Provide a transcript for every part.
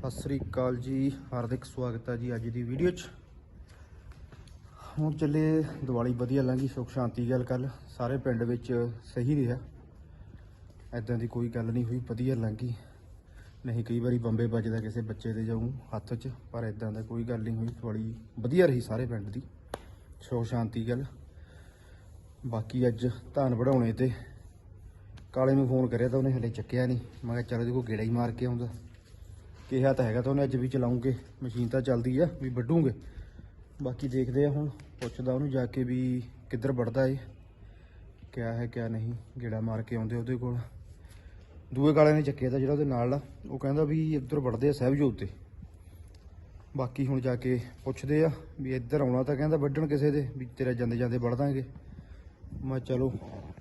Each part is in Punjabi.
ਸਤਿ ਸ੍ਰੀ ਅਕਾਲ ਜੀ। ਹਾਰਦਿਕ ਸਵਾਗਤ ਹੈ ਜੀ ਅੱਜ ਦੀ ਵੀਡੀਓ 'ਚ। ਹੁਣ ਚੱਲੇ ਦੀਵਾਲੀ ਵਧੀਆ ਲੰਘੀ, ਸੁਖ ਸ਼ਾਂਤੀ ਗੱਲ ਕੱਲ ਸਾਰੇ ਪਿੰਡ ਵਿੱਚ ਸਹੀ ਰਿਹਾ। ਐਦਾਂ ਦੀ ਕੋਈ ਗੱਲ ਨਹੀਂ ਹੋਈ, ਵਧੀਆ ਲੰਘੀ। ਨਹੀਂ, ਕਈ ਵਾਰੀ ਬੰਬੇ ਵੱਜਦਾ ਕਿਸੇ ਬੱਚੇ ਦੇ ਜਾਊ ਹੱਥ 'ਚ, ਪਰ ਐਦਾਂ ਦਾ ਕੋਈ ਗੱਲ ਨਹੀਂ ਹੋਈ। ਦੀਵਾਲੀ ਵਧੀਆ ਰਹੀ ਸਾਰੇ ਪਿੰਡ ਦੀ। ਸੁਖ ਸ਼ਾਂਤੀ ਗੱਲ। ਬਾਕੀ ਅੱਜ ਧਾਨ ਵਢਾਉਣੇ ਤੇ। ਕਾਲੇ ਨੂੰ ਫੋਨ ਕਰਿਆ ਤਾਂ ਉਹਨੇ ਹਲੇ ਚੱਕਿਆ ਨਹੀਂ। ਮੈਂ ਕਿਹਾ ਚੱਲ ਇਹਦੇ ਕੋਲ ਗੇੜਾ ਹੀ ਮਾਰ ਕੇ ਆਉਂਦਾ। ਕਿਹਾ ਤਾਂ ਹੈਗਾ ਤਾਂ ਉਹਨੇ ਅੱਜ ਵੀ ਚਲਾਉਂਗੇ, ਮਸ਼ੀਨ ਤਾਂ ਚੱਲਦੀ ਆ, ਵੀ ਵੱਢੂਗੇ। ਬਾਕੀ ਦੇਖਦੇ ਆ ਹੁਣ, ਪੁੱਛਦਾ ਉਹਨੂੰ ਜਾ ਕੇ ਵੀ ਕਿੱਧਰ ਵੜਦਾ ਏ ਕਿਆ ਹੈ, ਕਿਆ ਨਹੀਂ, ਗੇੜਾ ਮਾਰ ਕੇ ਆਉਂਦੇ ਉਹਦੇ ਕੋਲ। ਦੂਏ ਕਾਲੇ ਨੇ ਚੱਕਿਆ ਤਾਂ ਜਿਹੜਾ ਉਹਦੇ ਨਾਲ ਆ, ਉਹ ਕਹਿੰਦਾ ਵੀ ਇੱਧਰ ਵੜਦੇ ਆ ਸਹਿਬਜੋਤ ਤੇ ਬਾਕੀ ਹੁਣ ਜਾ ਕੇ ਪੁੱਛਦੇ ਆ ਵੀ ਇੱਧਰ ਆਉਣਾ ਤਾਂ ਕਹਿੰਦਾ ਵੱਢਣ ਕਿਸੇ ਦੇ, ਵੀ ਤੇਰਾ ਜਾਂਦੇ ਜਾਂਦੇ ਵੜ ਦਾਂਗੇ। ਮੈਂ ਚਲੋ,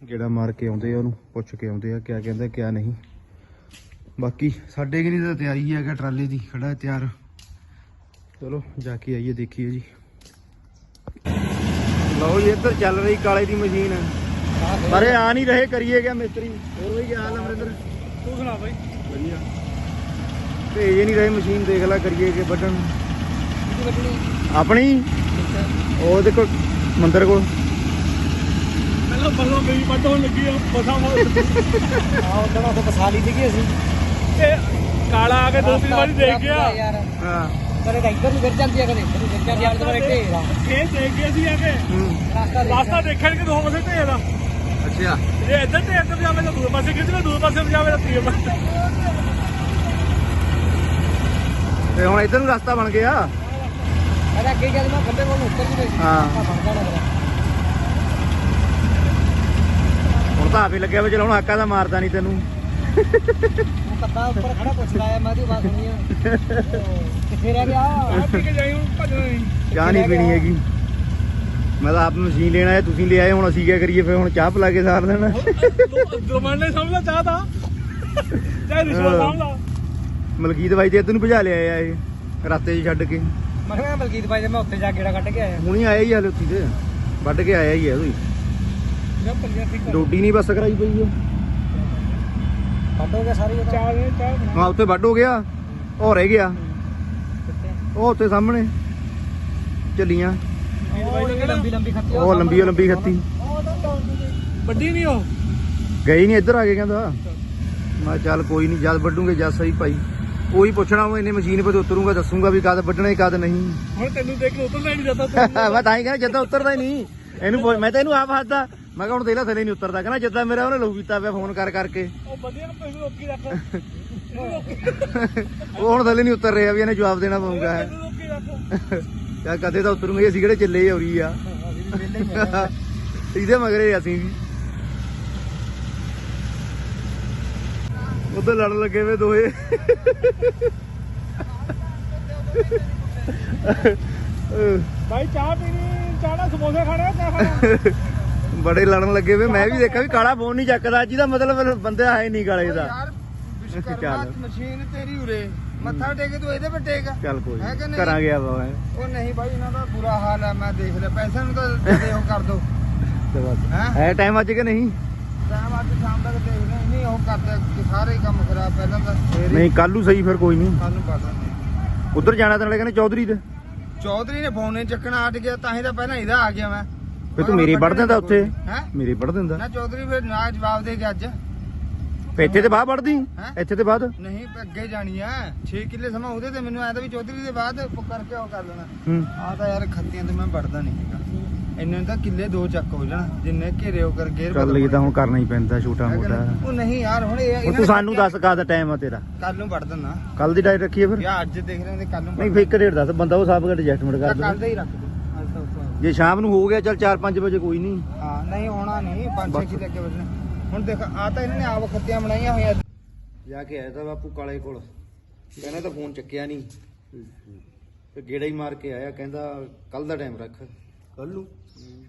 ਗੇੜਾ ਮਾਰ ਕੇ ਆਉਂਦੇ ਆ ਉਹਨੂੰ, ਪੁੱਛ ਕੇ ਆਉਂਦੇ ਆ ਕਿਆ ਕਹਿੰਦਾ, ਕਿਆ ਨਹੀਂ। ਬਾਕੀ ਸਾਡੇ ਕਿ ਨਹੀਂ ਤਾਂ ਤਿਆਰੀ ਹੈਗਾ ਟਰਾਲੇ ਦੀ ਖੜਾ ਤਿਆਰ। ਚਲੋ ਜਾ ਕੇ ਆਈਏ ਦੇਖੀਏ ਜੀ। ਲਓ ਜੀ ਇੱਧਰ ਚੱਲ ਰਹੀ ਕਾਲੇ ਦੀ ਮਸ਼ੀਨ। ਪਰ ਇਹ ਆ ਨਹੀਂ ਰਹੇ ਕਰੀਏ ਗਿਆ ਮਿਸਤਰੀ? ਹੋਰ ਵੀ ਗਿਆ ਅਮਰਿੰਦਰ? ਤੂੰ ਸੁਣਾ ਬਾਈ। ਵਧੀਆ। ਭੇਜ ਨਹੀਂ ਰਹੇ ਮਸ਼ੀਨ ਦੇਖ ਲੈ ਕਰੀਏ ਕਿ ਵੱਢਣ। ਆਪਣੀ? ਉਹ ਦੇਖੋ ਮੰਦਰ ਕੋਲ। ਪਹਿਲਾਂ ਬਸੋਂ ਗਈ ਵੱਟ ਹੋਣ ਲੱਗੀ ਆ ਬਸਾਂ ਨਾਲ ਆਹ ਉਦੋਂ ਉਹ ਫਸਾ ਲਈ ਸੀਗੀ ਅਸੀਂ। ਤੇ ਕਾਲਾ ਆ ਕੇ ਦੋ ਤਿੰਨ ਵਾਰੀ ਦੇਖ ਗਿਆ। ਯਾਰ ਹਾਂ। ਕਦੇ ਤਾਂ ਇੱਧਰ ਨੂੰ ਗਿਰ ਜਾਂਦੀ ਆ ਕਦੇ ਇੱਧਰ ਨੂੰ ਗਿਰ ਜਾਂਦੀ ਆ ਦੁਬਾਰਾ ਢੇਰ ਆ। ਇਹ ਦੇਖ ਗਿਆ ਸੀ ਆ ਕੇ। ਹੂੰ ਰਾਸਤਾ ਦੇਖ ਰਾਸਤਾ ਦੇਖਣ ਕਿ ਦੋ ਪਾਸੇ ਢੇਰ ਆ। ਅੱਛਾ। ਜੇ ਇੱਧਰ ਤੇ ਜਾਵੇ ਤਾਂ ਦੂਏ ਪਾਸੇ ਖਿੱਚਣਾ ਦੂਏ ਪਾਸੇ ਜਾਵੇ ਤਾਂ ਤੀਏ ਪਾਸੇ ਤੇ ਹੁਣ ਇੱਧਰ ਨੂੰ ਰਸਤਾ ਬਣ ਗਿਆ। ਅਰੇ ਅੱਗੇ ਜਦ ਮੈਂ ਖੱਬੇ ਕੋਲ ਨੂੰ ਉੱਤਰ ਜੂਵੇ ਹਾਂ। ਨਾ ਹੁਣ ਤਾਂ ਆਪੇ ਲੱਗਿਆ ਵੇ ਚਲਾਉਣ ਹਾਕਾ ਦਾ ਮਾਰਦਾ ਨਹੀਂ ਤੈਨੂੰ। ਉਹ ਕੱਦਾ ਉੱਪਰ ਖੜਾ ਪੁੱਛਦਾ ਆ ਮੈਂ ਦੀ ਬਾਤ ਸੁਣੀ ਆ। ਉਹ ਕਿੱਥੇ ਰਹਿ ਗਿਆ ਆ ਪੀ ਕੇ ਜਾਈ ਹੁਣ ਭੱਜਣਾ ਨਹੀਂ। ਚਾਹ ਨਹੀਂ ਪੀਣੀ ਹੈਗੀ। ਮੈਂ ਤਾਂ ਆਪ ਮਸ਼ੀਨ ਲੈਣ ਆਇਆ ਤੁਸੀਂ ਲੈ ਆਏ ਹੁਣ ਅਸੀਂ ਕੀ ਕਰੀਏ ਫਿਰ ਹੁਣ ਚਾਹ ਪਿਲਾ ਕੇ ਸਾਰ ਦੇਣਾ। ਦੁਰਮਾਨ ਸਮਝਦਾ ਚਾਹਤਾ ਚਾਹੇ ਰਿਸ਼ਵਤ ਸਮਝਦਾ ਮਲਕੀਤ ਬਾਈ ਤੇ ਇੱਧਰ ਨੂੰ ਭਜਾ ਲਿਆ ਇਹ ਰਸਤੇ 'ਚ ਛੱਡ ਕੇ। ਮੈਂ ਕਿਹਾ ਬਲਕੀਤ ਭਾਈ ਦੇ ਮੈਂ ਉੱਤੇ ਜਾ ਕੇ ਗੇੜਾ ਕੱਢ ਕੇ ਆਇਆ। ਹੁਣੀ ਆਇਆ ਹੀ ਹਾਲੇ ਉੱਥੇ ਤੇ। ਵੱਢ ਕੇ ਆਇਆ ਹੀ ਹੈ ਉਹਦੀ। ਡੋਡੀ ਨਹੀਂ ਬਸ ਕਰਾਈ ਪਈ ਹੈ ਹੋ ਗਿਆ ਸਾਰੀ ਹਾਂ ਉੱਥੇ ਵੱਢ ਹੋ ਗਿਆ। ਉਹ ਰਹਿ ਗਿਆ। ਉਹ ਉੱਥੇ ਸਾਹਮਣੇ। ਚੱਲੀਆਂ ਉਹ ਲੰਬੀ ਲੰਬੀ ਖੱਤੀ ਉਹ ਲੰਬੀ ਲੰਬੀ ਖੱਤੀ। ਵੱਡੀ ਨਹੀਂ ਉਹ? ਗਈ ਨਹੀਂ ਇੱਧਰ ਆ ਕੇ ਕਹਿੰਦਾ। ਮੈਂ ਕਿਹਾ ਚੱਲ ਕੋਈ ਨਹੀਂ ਜਦ ਵੱਢੂਗੇ ਜਦ ਸਹੀ ਭਾਈ। ਉਹੀ ਪੁੱਛਣਾ ਉਹ ਇਹਨੇ ਮਸ਼ੀਨ 'ਤੇ ਉਤਰੂਗਾ ਦੱਸੂਗਾ ਵੀ ਕਦ ਵੱਢਣਾ ਕਦ ਨਹੀਂ। ਹੁਣ ਤੈਨੂੰ ਦੇਖ ਕੇ ਉਤਰਨਾ ਹੀ ਨਹੀਂ ਜਾਂਦਾ ਤੂੰ। ਮੈਂ ਤਾਂ ਹੀ ਕਹਿੰਦਾ ਜਦਾਂ ਉਤਰਦਾ ਹੀ ਨਹੀਂ। ਇਹਨੂੰ ਮੈਂ ਤਾਂ ਇਹਨੂੰ ਆਪ ਹੱਸਦਾ। ਮੈਂ ਕਿਹਾ ਹੁਣ ਦੇਖ ਲੈ ਥੱਲੇ ਨਹੀਂ ਉਤਰਦਾ ਕਹਿੰਦਾ ਜਦਾਂ ਮੇਰਾ ਉਹਨੇ ਲਹੂ ਕੀਤਾ ਪਿਆ ਫੋਨ ਕਰ ਕਰਕੇ। ਉਹ ਵਧੀਆ ਨਾ ਤੈਨੂੰ ਰੋਕੀ ਰੱਖ। ਇਹਨੂੰ ਰੋਕੀ ਉਹ ਹੁਣ ਥੱਲੇ ਨਹੀਂ ਉਤਰ ਰਿਹਾ ਵੀ ਇਹਨੇ ਜਵਾਬ ਦੇਣਾ ਪਊਗਾ। ਇਹਨੂੰ ਰੋਕੀ ਰੱਖ। ਯਾਰ ਕਦੇ ਤਾਂ ਉਤਰੂਗੇ ਅਸੀਂ ਕਿਹੜੇ ਚੱਲੇ ਰਹੀ ਆ। ਇਹਦੇ ਮਗਰੇ ਅਸੀਂ ਵੀ। ਉਧਰ ਲੜਨ ਲੱਗੇ ਵੇ ਦੋਏ ਭਾਈ ਚਾਹ ਪੀਣੀ ਚਾਹ ਨਾਲ ਸਮੋਸੇ ਖਾਣੇ ਆ ਕਿਆ ਖਾਣਾ ਬੜੇ ਲੜਨ ਲੱਗੇ ਵੇ ਮੈਂ ਵੀ ਦੇਖਿਆ ਵੀ ਕਾਲਾ ਫੋਨ ਨਹੀਂ ਚੱਕਦਾ ਜਿਹਦਾ ਮਤਲਬ ਬੰਦਾ ਹੈ ਨਹੀਂ ਕਾਲੇ ਦਾ। ਯਾਰ ਚੱਲ। ਵਿਸ਼ਕਰਮਾ ਮਸ਼ੀਨ ਤੇਰੀ ਉਰੇ ਮੱਥਾ ਟੇਕੇ ਤੂੰ ਇਹਦੇ ਪਰ ਟੇਕ। ਚੱਲ ਕੋਈ ਹੈ ਕਿ। ਨਹੀਂ? ਗਿਆ ਮੈਂ। ਉਹ ਨਹੀਂ ਬਾਈ ਇਹਨਾਂ ਦਾ ਬੁਰਾ ਹਾਲ ਹੈ ਮੈਂ ਦੇਖ ਲਿਆ। ਪੈਸੇ ਨੂੰ ਤਾਂ ਉਹ ਕਰ ਦੋ। ਤੇ ਬਸ। ਹੈਂ? ਹੈ ਟਾਈਮ ਅੱਜ ਕਿ ਨਹੀਂ? ਟਾਈਮ ਅੱਜ ਸ਼ਾਮ ਤੱਕ ਦੇਖ ਲਿਆ। ਨਹੀਂ ਉਹ ਕਰਦੇ ਕਿ ਸਾਰੇ ਹੀ ਕੰਮ ਖਰਾਬ ਪਹਿਲਾਂ ਤਾਂ ਫੇਰ ਨਹੀਂ ਕੱਲ ਨੂੰ ਸਹੀ ਫਿਰ ਕੋਈ ਨਹੀਂ। ਕੱਲ ਨੂੰ ਪਤਾ ਨਹੀਂ ਉਧਰ ਜਾਣਾ ਤਾਂ ਨਾਲੇ ਕਹਿੰਦੇ ਚੌਧਰੀ ਦੇ ਚੌਧਰੀ ਨੇ ਫੋਨ ਨਹੀਂ ਚੱਕਣਾ ਹਟ ਗਿਆ ਤਾਂ ਹੀ ਤਾਂ ਪਹਿਲਾਂ ਇਹਦਾ ਆ ਗਿਆ ਮੈਂ। ਫਿਰ ਤੂੰ ਮੇਰੇ ਵੜ ਦਿੰਦਾ ਉੱਥੇ? ਹੈ? ਮੇਰੇ ਵੜ ਦਿੰਦਾ? ਨਾ ਚੌਧਰੀ ਫਿਰ ਨਾ ਜਵਾਬ ਦੇ ਗਿਆ ਅੱਜ। ਇੱਥੇ ਤੇ ਵੜਦੀ ਹੈਂ? ਇੱਥੇ ਤੇ ਬਾਅਦ ਨਹੀਂ ਅੱਗੇ ਜਾਣੀ ਆ। 6 ਕਿੱਲੇ ਸਮਾਂ ਉਹਦੇ ਤੇ ਮੈਨੂੰ ਐਂ ਤਾਂ ਵੀ ਚੌਧਰੀ ਦੇ ਬਾਅਦ ਕਰਕੇ ਉਹ ਕਰ ਲੈਣਾ। ਹੂੰ। ਆ ਤਾਂ ਯਾਰ ਖੱਤੀਆਂ ਤੇ ਮੈਂ ਵੜਦਾ ਨਹੀਂ ਹੈਗਾ। ਇੰਨੇ ਤਾਂ ਕਿੱਲੇ ਦੋ ਚੱਕ ਹੋ ਜਾਣ ਜਿੰਨੇ ਘੇਰੇ ਹੋ ਕਰ ਗੇਰ ਚੱਲ ਇਹ ਤਾਂ ਹੁਣ ਕਰਨਾ ਹੀ ਪੈਂਦਾ ਛੋਟਾ ਮੋਟਾ। ਉਹ ਨਹੀਂ ਯਾਰ ਹੁਣ ਇਹ ਹੁਣ ਤੂੰ ਸਾਨੂੰ ਦੱਸ ਕਾਹਦਾ ਟਾਈਮ ਆ ਤੇਰਾ। ਕੱਲ ਨੂੰ ਵੜ ਦਿੰਦਾ। ਕੱਲ ਦੀ ਡਾਈਟ ਰੱਖੀਏ ਫਿਰ? ਯਾ ਅੱਜ ਦੇਖ ਰਹੇ ਨੇ ਕੱਲ ਨੂੰ ਨਹੀਂ ਫਿਰ ਇੱਕ ਡੇਢ ਦੱਸ ਬੰਦਾ ਉਹ ਸਾਹਬ ਘਟ ਐਡਜਸਟਮੈਂਟ ਕਰ ਕੱਲ ਦੇ ਹੀ ਰੱਖ ਦੇ। ਜੇ ਸ਼ਾਮ ਨੂੰ ਹੋ ਗਿਆ ਚੱਲ 4-5 ਵਜੇ ਕੋਈ ਨਹੀਂ। ਹਾਂ ਨਹੀਂ ਹੋਣਾ ਨਹੀਂ ਪੰਜ ਛੇ ਬਸ। ਕਿੱਲੇ ਅੱਗੇ ਵਧਣੇ ਹੁਣ ਦੇਖ ਆ ਤਾਂ ਇਹਨਾਂ ਨੇ ਆਪ ਖੱਤੀਆਂ ਬਣਾਈਆਂ ਹੋਈਆਂ। ਜਾ ਕੇ ਆਇਆ ਤਾਂ ਬਾਪੂ ਕਾਲੇ ਕੋਲ। ਕਹਿੰਦਾ ਤਾਂ ਫੋਨ ਚੱਕਿਆ ਨਹੀਂ। ਤੇ ਗੇੜਾ ਹੀ ਮਾਰ ਕੇ ਆਇਆ ਕਹਿੰਦਾ ਕੱਲ ਦਾ ਟਾਈਮ ਰੱਖ। ਕੱਲ ਨੂੰ?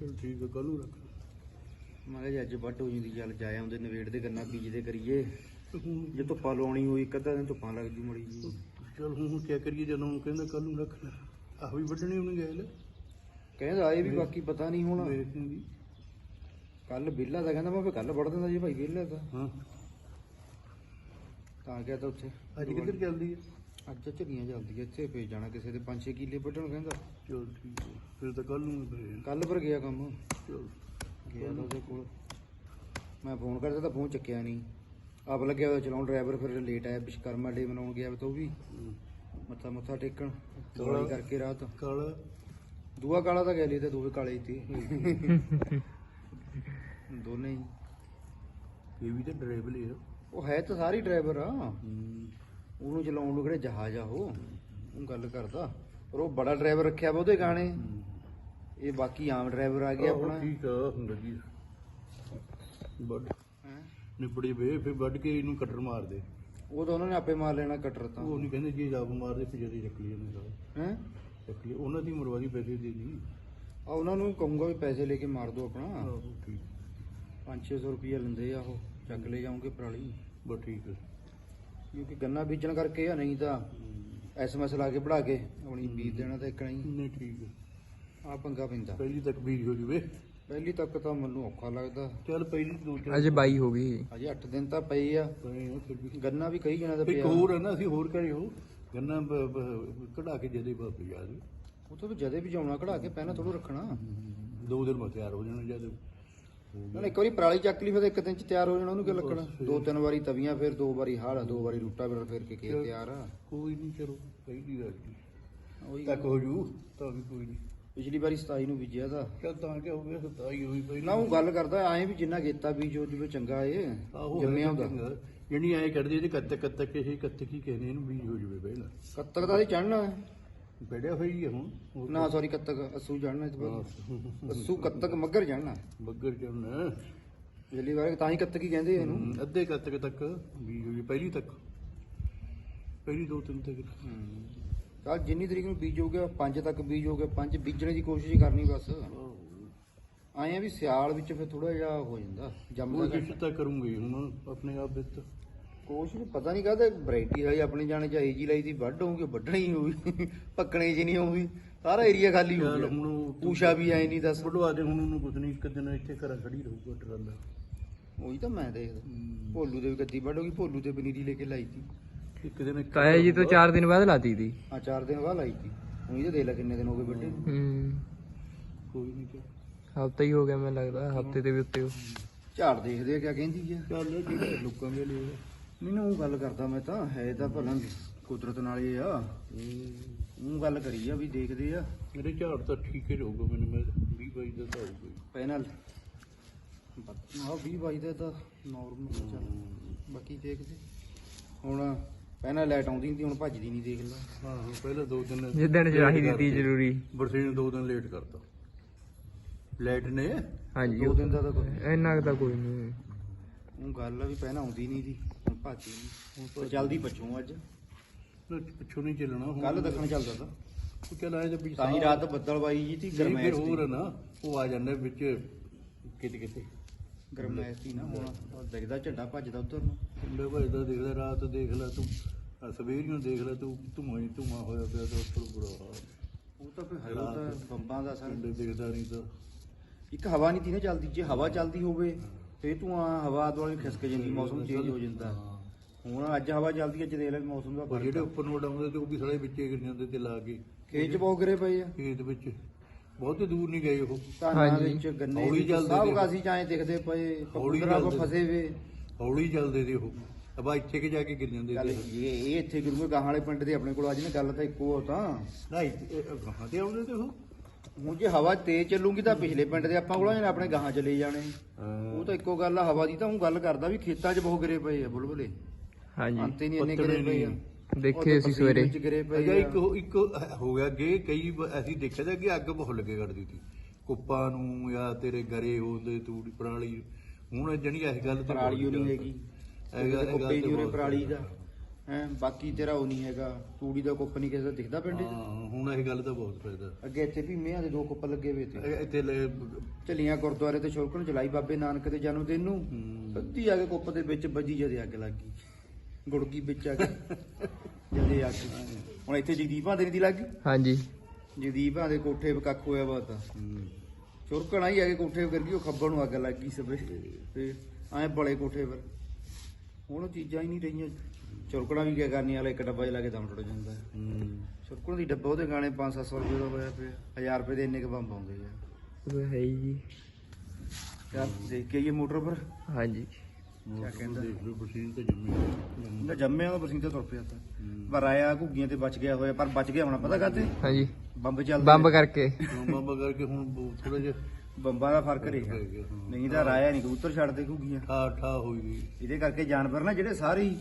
ਚਲ ਠੀਕ ਹੈ ਕੱਲ ਨੂੰ ਰੱਖ। ਮੈਂ ਕਿਹਾ ਜੀ ਅੱਜ ਵੱਟ ਹੋ ਜਾਂਦੀ ਚੱਲ ਜਾ ਆਉਂਦੇ ਨਵੇੜ ਦੇ ਗੰਨਾ ਬੀਜਦੇ ਕਰੀਏ। ਜੇ ਧੁੱਪਾਂ ਲਾਉਣੀ ਹੋਈ ਇੱਕ ਅੱਧਾ ਦਿਨ ਧੁੱਪਾਂ ਲੱਗ ਜੂ ਮੜੀ ਜੀ ਚਲ ਹੁਣ ਕੀ ਕਰੀਏ ਜਦੋਂ ਉਹ ਕਹਿੰਦਾ ਕੱਲ ਨੂੰ ਰੱਖ ਲੈ। ਆਹ ਵੀ ਵੱਢਣੇ ਉਹਨੇ ਗਏ ਲੈ ਕਹਿੰਦਾ ਇਹ ਵੀ ਬਾਕੀ ਪਤਾ ਨਹੀਂ ਹੁਣ। ਕੱਲ ਵਿਹਲਾ ਤਾਂ ਕਹਿੰਦਾ ਮੈਂ ਵੀ ਕੱਲ ਵੜ ਦਿੰਦਾ ਜੀ ਭਾਈ ਵਿਹਲਾ ਤਾਂ। ਹਾਂ। ਤਾਂ ਗਿਆ ਤਾਂ ਉੱਥੇ। ਅੱਜ ਕਿੱਧਰ ਚੱਲਦੀ ਹੈ ਅੱਜ ਝੱਗੀਆਂ ਚੱਲਦੀਆਂ ਇੱਥੇ ਭੇਜ ਜਾਣਾ ਕਿਸੇ ਦੇ 5-6 ਕਿੱਲੇ ਵੱਢਣ ਕਹਿੰਦਾ। ਚਲ ਠੀਕ ਹੈ ਫਿਰ ਤਾਂ ਕੱਲ ਨੂੰ ਫਿਰ। ਕੱਲ ਪਰ ਗਿਆ ਕੰਮ। ਚਲ। ਗਿਆ ਤਾਂ ਉਹਦੇ ਕੋਲ। ਮੈਂ ਫੋਨ ਕਰਦਾ ਤਾਂ ਫੋਨ ਚੱਕਿਆ ਨਹੀਂ। ਆਪ ਲੱਗਿਆ ਹੋਇਆ ਚਲਾਉਣ ਡਰਾਈਵਰ ਫਿਰ ਲੇਟ ਆਇਆ ਵਿਸ਼ਕਰਮਾ ਡੇ ਮਨਾਉਣ ਗਿਆ ਤਾਂ ਉਹ ਵੀ। ਮੱਥਾ ਮੱਥਾ ਟੇਕਣ ਕਰਕੇ ਰਾਤ। ਕਾਲਾ ਦੂਆ ਕਾਲਾ ਤਾਂ ਗਿਆ ਲਈ ਤੇ ਦੋਵੇਂ ਕਾਲੇ ਹੀ ਤੇ ਦੋਨੇ ਹੀ। ਇਹ ਵੀ ਤਾਂ ਡਰਾਈਵਰ ਹੀ ਆ। ਉਹ ਹੈ ਤਾਂ ਸਾਰੀ ਡਰਾਈਵਰ ਆ। ਉਹਨੂੰ ਚਲਾਉਣ ਨੂੰ ਕਿਹੜੇ ਜਹਾਜ਼ ਆ ਉਹ? ਉਹ ਗੱਲ ਕਰਦਾ। ਪਰ ਉਹ ਬੜਾ ਡਰਾਈਵਰ ਰੱਖਿਆ ਵਾ ਉਹਦੇ ਗਾਣੇ। ਇਹ ਬਾਕੀ ਆਮ ਡਰਾਈਵਰ ਆ ਗਿਆ ਆਪਣਾ। ਠੀਕ ਆ ਹੁੰਦਾ ਜੀ ਹੈਂ? ਨਿਬੜੀ ਵੇ ਫਿਰ ਵੱਢ ਕੇ ਇਹਨੂੰ ਕਟਰ ਮਾਰ ਦੇ। ਉਹ ਤਾਂ ਉਹਨਾਂ ਨੇ ਆਪੇ ਮਾਰ ਲੈਣਾ ਕਟਰ ਤਾਂ। ਉਹ ਨਹੀਂ ਕਹਿੰਦੇ ਜੀ ਆਪ ਮਾਰ ਦੇ ਫਿਰ ਜਦੀ ਚੱਕ ਲਈ ਇਹਨੇ ਸਾਰਾ। ਹੈ? ਚੱਕ ਲਈ। ਉਹਨਾਂ ਦੀ ਮਰਵਾਦੀ ਪੈਸੇ ਦੇ ਦੀ ਆ ਉਹਨਾਂ ਨੂੰ ਕਹੂੰਗਾ ਵੀ ਪੈਸੇ ਲੈ ਕੇ ਮਾਰ ਦਿਓ ਆਪਣਾ। ਆਹੋ ਠੀਕ 5-600 ਰੁਪਏ ਲੈਂਦੇ ਆ ਉਹ ਚੱਕ ਲੈ ਜਾਉਂਗੇ ਪਰਾਲੀ। ਬਸ ਠੀਕ ਹੈ। ਕਿਉਂਕਿ ਗੰਨਾ ਬੀਜਣ ਕਰਕੇ ਆ ਨਹੀਂ ਤਾਂ ਐਸਐਮਐਸ ਲਾ ਕੇ ਪੜਾ ਕੇ ਆਪਣੀ ਬੀਜ ਦੇਣਾ ਤਾਂ ਇੱਕ ਨਹੀਂ। ਨਹੀਂ ਠੀਕ ਹੈ। ਆ ਪੰਗਾ ਪੈਂਦਾ। ਪਹਿਲੀ ਤੱਕ ਬੀਜ ਹੋ ਜੂਵੇ। ਪਹਿਲੀ ਤੱਕ ਤਾਂ ਮੈਨੂੰ ਔਖਾ ਲੱਗਦਾ। ਚੱਲ ਪਹਿਲੀ ਦੋ ਚਾਰ ਅਜੇ 22 ਹੋ ਗਈ। ਅਜੇ 8 ਦਿਨ ਤਾਂ ਪਏ ਆ। ਪਏ ਆ ਫਿਰ ਵੀ। ਗੰਨਾ ਵੀ ਕਈ ਜਣਾ ਦਾ ਇੱਕ ਪਿਆ। ਹੋਰ ਹੈ ਨਾ ਅਸੀਂ ਹੋਰ ਕਰੇ ਹੋ। ਗੰਨਾ ਬ- ਬ- ਕਢਾ ਕੇ ਜਦੇ ਬਾਪ ਯਾਦ ਉਹ ਤਾਂ ਵੀ ਜਦੇ ਵੀ ਜਾਉਣਾ ਕਢਾ ਕੇ ਪਹਿਲਾਂ ਥੋੜੂ ਰੱਖਣਾ। ਦੋ ਦਿਨ ਮਾ ਤਿਆਰ ਹੋ ਜਾਣਾ ਜਦ। ਨਾਲ ਇੱਕ ਵਾਰੀ ਪਰਾਲੀ ਚੱਕ ਲਈ ਫਿਰ ਇੱਕ ਦਿਨ ਚ ਤਿਆਰ ਹੋ ਜਾਣਾ ਉਹਨੂੰ ਕੀ ਲੱਗਣਾ ਦੋ ਤਿੰਨ ਵਾਰੀ ਤਵੀਆਂ ਫਿਰ ਦੋ ਵਾਰੀ ਹਾਲ ਦੋ ਵਾਰੀ ਰੂਟਾ ਫਿਰ ਫੇਰ ਕੇ ਖੇਤ ਤਿਆਰ ਆ। ਕੋਈ ਨਹੀਂ ਚਲੋ ਪਹਿਲੀ ਗੱਲ ਜੀ। ਉਹੀ ਤੱਕ ਹੋ ਜੂ ਤਾਂ ਵੀ ਕੋਈ ਨਹੀਂ ਪਿਛਲੀ ਵਾਰੀ 27 ਨੂੰ ਬੀਜਿਆ ਤਾਂ। ਚੱਲ ਤਾਂ ਕਿ ਹੋ ਗਿਆ ਸਤਾਈ ਹੋਈ ਪਹਿਲੀ ਨਾ ਉਹ ਗੱਲ ਕਰਦਾ ਐਂ ਵੀ ਜਿੰਨਾ ਗੇਤਾ ਬੀਜ ਜਵੇ ਚੰਗਾ ਏ ਆਹੋ ਜੰਮਿਆ ਹੁੰਦਾ ਜਿਹੜੀ ਐ ਕਰਦੇ ਇਹਦੇ ਕੱਤ ਕੱਤ ਕੇ ਇਹ ਕੱਤ ਕੀ ਕਹਿੰਦੇ ਇਹਨੂੰ ਬੀਜ ਹੋ ਜਵੇ ਪਹਿਲਾਂ। ਕੱਤਕ ਦਾ ਤੇ ਚੜਨਾ ਬੜਿਆ ਹੋਈ ਹੈ ਹੁਣ। ਹੋਰ ਨਾ ਸੌਰੀ ਕੱਤਕ ਅਸੂ ਚੜਨਾ ਇਸ ਵਾਰ। ਹਾਂ। ਅਸੂ ਕੱਤਕ ਮੱਗਰ ਚੜਨਾ ਬੱਗਰ ਚੜਨਾ ਪਿਛਲੀ ਵਾਰ ਤਾਂ ਹੀ ਕੱਤਕ ਹੀ ਕਹਿੰਦੇ ਆ ਇਹਨੂੰ। ਅੱਧੇ ਕੱਤ ਤੱਕ ਬੀਜ ਹੋ ਜਵੇ ਪਹਿਲੀ ਤੱਕ। ਪਹਿਲੀ ਦੋ ਤਿੰਨ ਤੱਕ। ਕੱਲ ਜਿੰਨੀ ਤਰੀਕ ਨੂੰ ਬੀਜ ਹੋ ਗਿਆ 5 ਤੱਕ ਬੀਜ ਹੋ ਗਿਆ 5 ਬੀਜਣੇ ਦੀ ਕੋਸ਼ਿਸ਼ ਕਰਨੀ ਬਸ। ਆਏ ਆ ਵੀ ਸਿਆਲ ਵਿੱਚ ਫਿਰ ਥੋੜਾ ਜਿਹਾ ਹੋ ਜਾਂਦਾ ਜੰਮਦਾ ਕੋਸ਼ਿਸ਼ ਤਾਂ ਕਰੂੰਗੀ ਹੁਣ ਆਪਣੇ ਆਪ ਵਿੱਚ। ਕੋਸ਼ਿਸ਼ ਪਤਾ ਨਹੀਂ ਕਾਹਦੇ ਵੈਰਾਈਟੀ ਹੈ ਆਪਣੇ ਜਾਣੇ ਚਾਹੀ ਜੀ ਲਈ ਦੀ ਵੱਢ ਹੋਊਗੀ ਵੱਢਣੀ ਹੋਊਗੀ ਪੱਕਣੇ ਜੀ ਨਹੀਂ ਹੋਊਗੀ ਸਾਰਾ ਏਰੀਆ ਖਾਲੀ ਹੋ ਚੱਲ ਗਿਆ। ਹੁਣ ਉਹ- ਪੂਸ਼ਾ ਵੀ ਆਏ ਨਹੀਂ ਦੱਸ। ਵਡਵਾ ਦੇ ਹੁਣ ਉਹਨੂੰ ਕੁਝ ਨਹੀਂ ਇੱਕ ਦਿਨ ਇੱਥੇ ਘਰਾਂ ਖੜੀ ਰਹੂਗਾ ਟਰਾਲਾ। ਉਹੀ ਤਾਂ ਮੈਂ ਦੇਖਦਾ। ਭੋਲੂ ਦੇ ਵੀ ਗੱਦੀ ਵੱਢ ਹੋ ਗਈ ਭੋਲੂ ਤੇ ਪਨੀਰੀ ਲੈ ਕੇ ਲਾਈ ਤੀ। ਇੱਕ ਦਿਨ ਇੱਥੇ ਤਾਇਆ ਜੀ ਤੋਂ 4 ਦਿਨ ਬਾਅਦ ਲਾਤੀ ਦੀ ਆ ਚਾਰ ਦਿਨ ਬਾਅਦ ਲਾਈ ਤੀ। ਉਹੀ ਤਾਂ ਦੇਖ ਲੈ ਕਿੰਨੇ ਦਿਨ ਹੋ ਗਏ ਨੂੰ। ਹੂੰ। ਕੋਈ ਨਹੀਂ ਚੱਲ ਹਫਤਾ ਹੀ ਹੋ ਗਿਆ ਮੈਨੂੰ ਲੱਗਦਾ ਹਫ਼ਤੇ ਦੇ ਵੀ ਉੱਤੇ ਉਹ ਝਾੜ ਦੇਖਦੇ ਆ ਕਿਆ ਕਹਿੰਦੀ ਆ। ਚੱਲ ਜਿਹੜੇ ਲੋਕਾਂ ਦੇ ਲਈ ਨਹੀਂ ਨਾ ਉਹ ਗੱਲ ਕਰਦਾ ਮੈਂ ਤਾਂ ਹੈ ਤਾਂ ਭਲਾ ਕੁਦਰਤ ਨਾਲ ਹੀ ਆ। ਉਹ ਗੱਲ ਕਰੀ ਆ ਵੀ ਦੇਖਦੇ ਆ। ਮੇਰੇ ਝਾੜ ਤਾਂ ਠੀਕ ਹੀ ਰਹੂਗਾ ਮੈਨੂੰ ਮੈਂ 20 22 ਦਾ ਤਾਂ ਹੋਊਗਾ। ਪੈਨਲ। ਆ 20 22 ਦਾ ਤਾਂ ਨਾਰਮਲ ਚੱਲ। ਬਾਕੀ ਦੇਖਦੇ। ਹੁਣ ਪਹਿਲਾਂ ਲਾਈਟ ਆਉਂਦੀ ਨਹੀਂ ਤੀ ਹੁਣ ਭੱਜਦੀ ਨਹੀਂ ਦੇਖ ਲਾ। ਹਾਂ ਪਹਿਲਾਂ ਦੋ ਦਿਨ ਜਿੱਦਣ ਜਰਾਹੀ late ਦਿੱਤੀ। ਜ਼ਰੂਰੀ। ਬਰਸੇ ਨੇ ਦੋ ਦਿਨ ਲੇਟ ਕਰਤਾ। ਲਾਈਟ ਨੇ? ਹਾਂਜੀ ਦੋ ਦਿਨ ਦਾ ਤਾਂ ਕੋਈ ਇੰਨਾ ਕੁ ਤਾਂ ਕੋਈ ਨਹੀਂ। ਉਹ ਗੱਲ ਆ ਵੀ ਪਹਿਲਾਂ ਆਉਂਦੀ ਨਹੀਂ ਦੀ ਭੱਜਦੀ ਨਹੀਂ ਹੁਣ ਜਲਦੀ ਬਚੂ ਅੱਜ। ਪਿੱਛੋਂ ਨਹੀਂ ਚੱਲਣਾ ਹੁਣ। ਕੱਲ ਦੱਖਣ ਚੱਲਦਾ ਤਾਂ। ਉਹ ਚੱਲ ਆਏ ਤਾਂ ਵੀ ਤਾਂ ਹੀ ਰਾਤ ਬੱਦਲਵਾਈ ਜੀ ਤੀ ਗਰਮੈਸ਼ ਹੋਰ ਦੀ। ਆ ਨਾ ਉਹ ਆ ਜਾਂਦਾ ਵਿੱਚ ਕਿਤੇ ਕਿਤੇ। ਗਰਮੈਸ਼ ਦੀ ਨਾ ਹੁਣ ਦਿਖਦਾ ਝੰਡਾ ਭੱਜਦਾ ਉਧਰ ਨੂੰ। ਮੁੰਡੇ ਭਾਈ ਦਾ ਦੇਖਦਾ ਰਾਤ ਦੇਖ ਲੈ ਤੂੰ ਸਵੇਰ ਨੂੰ ਦੇਖ ਲੈ ਤੂੰ ਧੂਆਂ ਹੀ ਧੂਆਂ ਹੋਇਆ ਪਿਆ ਤਾਂ ਉੱਪਰ ਬੁਰਾ ਹਾਲ। ਉਹ ਤਾਂ ਫਿਰ ਹਲੋ ਤਾਂ ਬੰਬਾਂ ਦਾ ਸਰ ਦੇਖਦਾ ਨਹੀਂ ਤਾਂ ਇੱਕ ਹਵਾ ਨਹੀਂ ਤੀ ਨਾ ਚੱਲਦੀ ਜੇ ਹਵਾ ਚੱਲਦੀ ਹੋਵੇ ਫੇਰ ਤੂੰ ਆ ਹਵਾ ਦੁਆਲੇ ਖਿਸਕ ਜਾਂਦੀ ਮੌਸਮ ਚੇਂਜ ਹੋ ਜਾਂਦਾ। ਹੁਣ ਅੱਜ ਹਵਾ ਚੱਲਦੀ ਅੱਜ ਦੇਖ ਲੈ ਮੌਸਮ ਦਾ ਪਰ ਫ਼ਰਕ ਜਿਹੜੇ। ਉੱਪਰ ਨੂੰ ਉਡਾਉਂਦੇ ਤੇ ਉਹ ਵੀ ਸਾਰੇ ਵਿੱਚੇ ਗਿਰ ਜਾਂਦੇ ਤੇ ਲਾ ਕੇ। ਖੇਤ ਚ ਬਹੁਤ ਗਿਰੇ ਪਏ ਆ। ਖੇਤ ਵਿੱਚ। ਬਹੁਤੇ ਦੂਰ ਨਹੀਂ ਗਏ ਉਹ। ਧਾਨਾਂ ਹਾਂਜੀ। ਵਿੱਚ ਗੰਨੇ ਹੌਲੀ ਵਿੱਚ ਚੱਲਦੇ ਸਭ। ਕਾਸੀ ਚਾਏ ਦਿਖਦੇ ਪਏ ਹੌਲੀ ਚੱਲਦੇ। ਫਸੇ ਵੇ। ਹੌਲੀ ਚੱਲਦੇ ਤੇ ਉਹ। ਅਬਾ ਇੱਥੇ ਕਿ ਜਾ ਕੇ ਗਿਰ ਜਾਂਦੇ ਗੱਲ ਤੇ ਇਹ ਇਹ ਇੱਥੇ ਗੁਰੂ ਗਾਹਾਂ ਵਾਲੇ ਪਿੰਡ ਦੇ ਆਪਣੇ ਕੋਲ ਅੱਜ ਨਾ ਗੱਲ ਤਾਂ ਇੱਕੋ ਆ ਤਾਂ। ਨਾ ਗਾਹਾਂ ਤੇ ਆਉਂਦੇ ਤੇ ਉਹ। ਹੁਣ ਜੇ ਹਵਾ ਤੇਜ਼ ਚੱਲੂਗੀ ਤਾਂ ਪਿਛਲੇ ਪਿੰਡ ਦੇ ਆਪਾਂ ਕੋਲੋਂ ਆਪਣੇ ਗਾਹਾਂ ਚਲੇ ਜਾਣੇ। ਉਹ ਤਾਂ ਇੱਕੋ ਗੱਲ ਆ ਹਵਾ ਦੀ ਤਾਂ ਉਹ ਗੱਲ ਕਰਦਾ ਵੀ ਖੇਤਾਂ 'ਚ ਬਹੁਤ ਗਿਰੇ ਪਏ ਆ ਬੁਲਬੁਲੇ। ਹਾਂਜੀ ਅੰਤੇ ਨਹੀਂ ਇੰਨੇ ਗਿਰੇ ਪਏ ਆ। ਦੇਖੇ ਅਸੀਂ ਸਵੇਰੇ। ਵਿੱਚ ਗਿਰੇ ਪਏ ਅੱਗੇ ਆ। ਇੱਕ ਇੱਕ ਹੋ ਗਿਆ ਅੱਗੇ ਕਈ ਬ- ਅਸੀਂ ਦੇਖਿਆ ਤਾਂ ਕਿ ਅੱਗ ਬਹੁਤ ਲੱਗੇ ਕੱਢਦੀ ਸੀ। ਕੁੱਪਾਂ ਨੂੰ ਜਾਂ ਤੇਰੇ ਗਰੇ ਹੁੰਦੇ ਤੂੜੀ ਪਰਾਲੀ। ਹੁਣ ਜਣੀ ਇਹ ਗੱਲ ਤੇ ਪਰਾਲੀ ਨਹੀਂ ਹੈਗੀ। ਇਹ ਗੱਲ- ਇਹ ਕੁੱਪੇ ਤੇ ਉਰੇ ਬਹੁਤ ਪਰਾਲੀ ਦਾ। ਹੈ ਬਾਕੀ ਤੇਰਾ ਉਹ ਨਹੀਂ ਹੈਗਾ ਤੂੜੀ ਦਾ ਕੁੱਪ ਨਹੀਂ ਕਿਸੇ ਦਾ ਦਿਖਦਾ ਪਿੰਡ 'ਚ ਹਾਂ ਹੁਣ ਇਹ ਗੱਲ ਤਾਂ ਬਹੁਤ ਫਾਇਦਾ। ਅੱਗੇ ਇੱਥੇ ਵੀ ਮੀਆਂ ਦੇ ਦੋ ਕੁੱਪ ਲੱਗੇ ਹੋਏ ਤੇ ਇਹ- ਇੱਥੇ ਲੈ- ਝੱਲੀਆਂ ਗੁਰਦੁਆਰੇ ਤੇ ਸ਼ੋਕਣ ਚਲਾਈ ਬਾਬੇ ਨਾਨਕ ਦੇ ਜਨਮ ਦਿਨ ਨੂੰ। ਅੱਧੀ ਆ ਕੇ ਕੁੱਪ ਦੇ ਵਿੱਚ ਵੱਜੀ ਜਦੇ ਅੱਗ ਲੱਗ ਗਈ। ਗੁੜਕੀ ਵਿੱਚ ਆ ਕੇ ਜਦੇ ਅੱਗ ਹੁਣ ਇੱਥੇ ਜਗਦੀਪਾਂ ਦੇ ਦੀ ਲੱਗ ਗਈ? ਹਾਂਜੀ। ਜਗਦੀਪਾਂ ਦੇ ਕੋਠੇ 'ਤੇ ਕੱਖ ਹੋਇਆ ਵਾ ਤਾਂ ਹੂੰ। ਚੁਰਕਣ ਆਈ ਆ ਕੇ ਕੋਠੇ ਗਿਰ ਗਈ ਉਹ ਖੱਬਰ ਨੂੰ ਅੱਗ ਲੱਗ ਗਈ ਸਵੇ ਤੇ ਐ ਬੜੇ ਕੋਠੇ ਪਰ। ਹੁਣ ਉਹ ਚੀਜ਼ਾਂ ਹੀ ਨਹੀਂ ਰਹੀਆਂ। ਚੁਰਕਣਾ ਵੀ ਕੀ ਕਰਨੀ ਵਾਲਾ ਇੱਕ ਡੱਬਾ ਜਿਹਾ ਲਾ ਕੇ ਦਮ ਟੁੱਟ ਜਾਂਦਾ। ਹੈ। ਹੂੰ ਚੁਰਕਣ ਦੀ ਡੱਬਾ ਉਹਦੇ ਗਾਣੇ 5-700 ਰੁਪਏ ਦਾ ਹੋਇਆ ਪਿਆ। 1000 ਰੁਪਏ ਦੇ ਇੰਨੇ ਕ ਬੰਬ ਆਉਂਦੇ ਆ। ਉਹ ਹੈ ਜੀ। ਯਾਰ ਦੇਖ ਕੇ ਆਈਏ ਮੋਟਰ ਪਰ ਹਾਂਜੀ। ਕਿਆ ਕਹਿੰਦਾ? ਦੇਖ ਲਓ ਬਸੀਨ ਤੇ ਜੰਮੀ ਨਾ ਜੰਮਿਆ ਉਹ ਬਰਸਿੰਗ ਤੇ ਤੁਰ ਪਿਆ ਤਾਂ। ਪਰ ਆਇਆ ਘੁੱਗੀਆਂ ਤੇ ਬਚ ਗਿਆ ਹੋਇਆ ਪਰ ਬਚ ਗਿਆ ਹੋਣਾ ਪਤਾ ਕਾਤੇ ਹਾਂਜੀ। ਬੰਬ ਚੱਲਦੇ ਬੰਬ। ਕਰਕੇ। ਮਾਮਾ ਕਰਕੇ ਹੁਣ ਥੋੜਾ ਜਿਹਾ ਬੰਬਾਂ ਦਾ ਫ਼ਰਕ ਰਿਹਾ। ਨਹੀਂ ਤਾਂ ਰਾਇਆ ਨਹੀਂ ਕਬੂਤਰ ਛੱਡਦੇ ਘੁੱਗੀਆਂ। ਠਾ ਠਾ ਹੋਈ ਗਈ ਇਹਦੇ ਕਰਕੇ ਜਾਨਵਰ ਨਾ ਜਿਹੜੇ ਸਾਰੇ ਹੀ।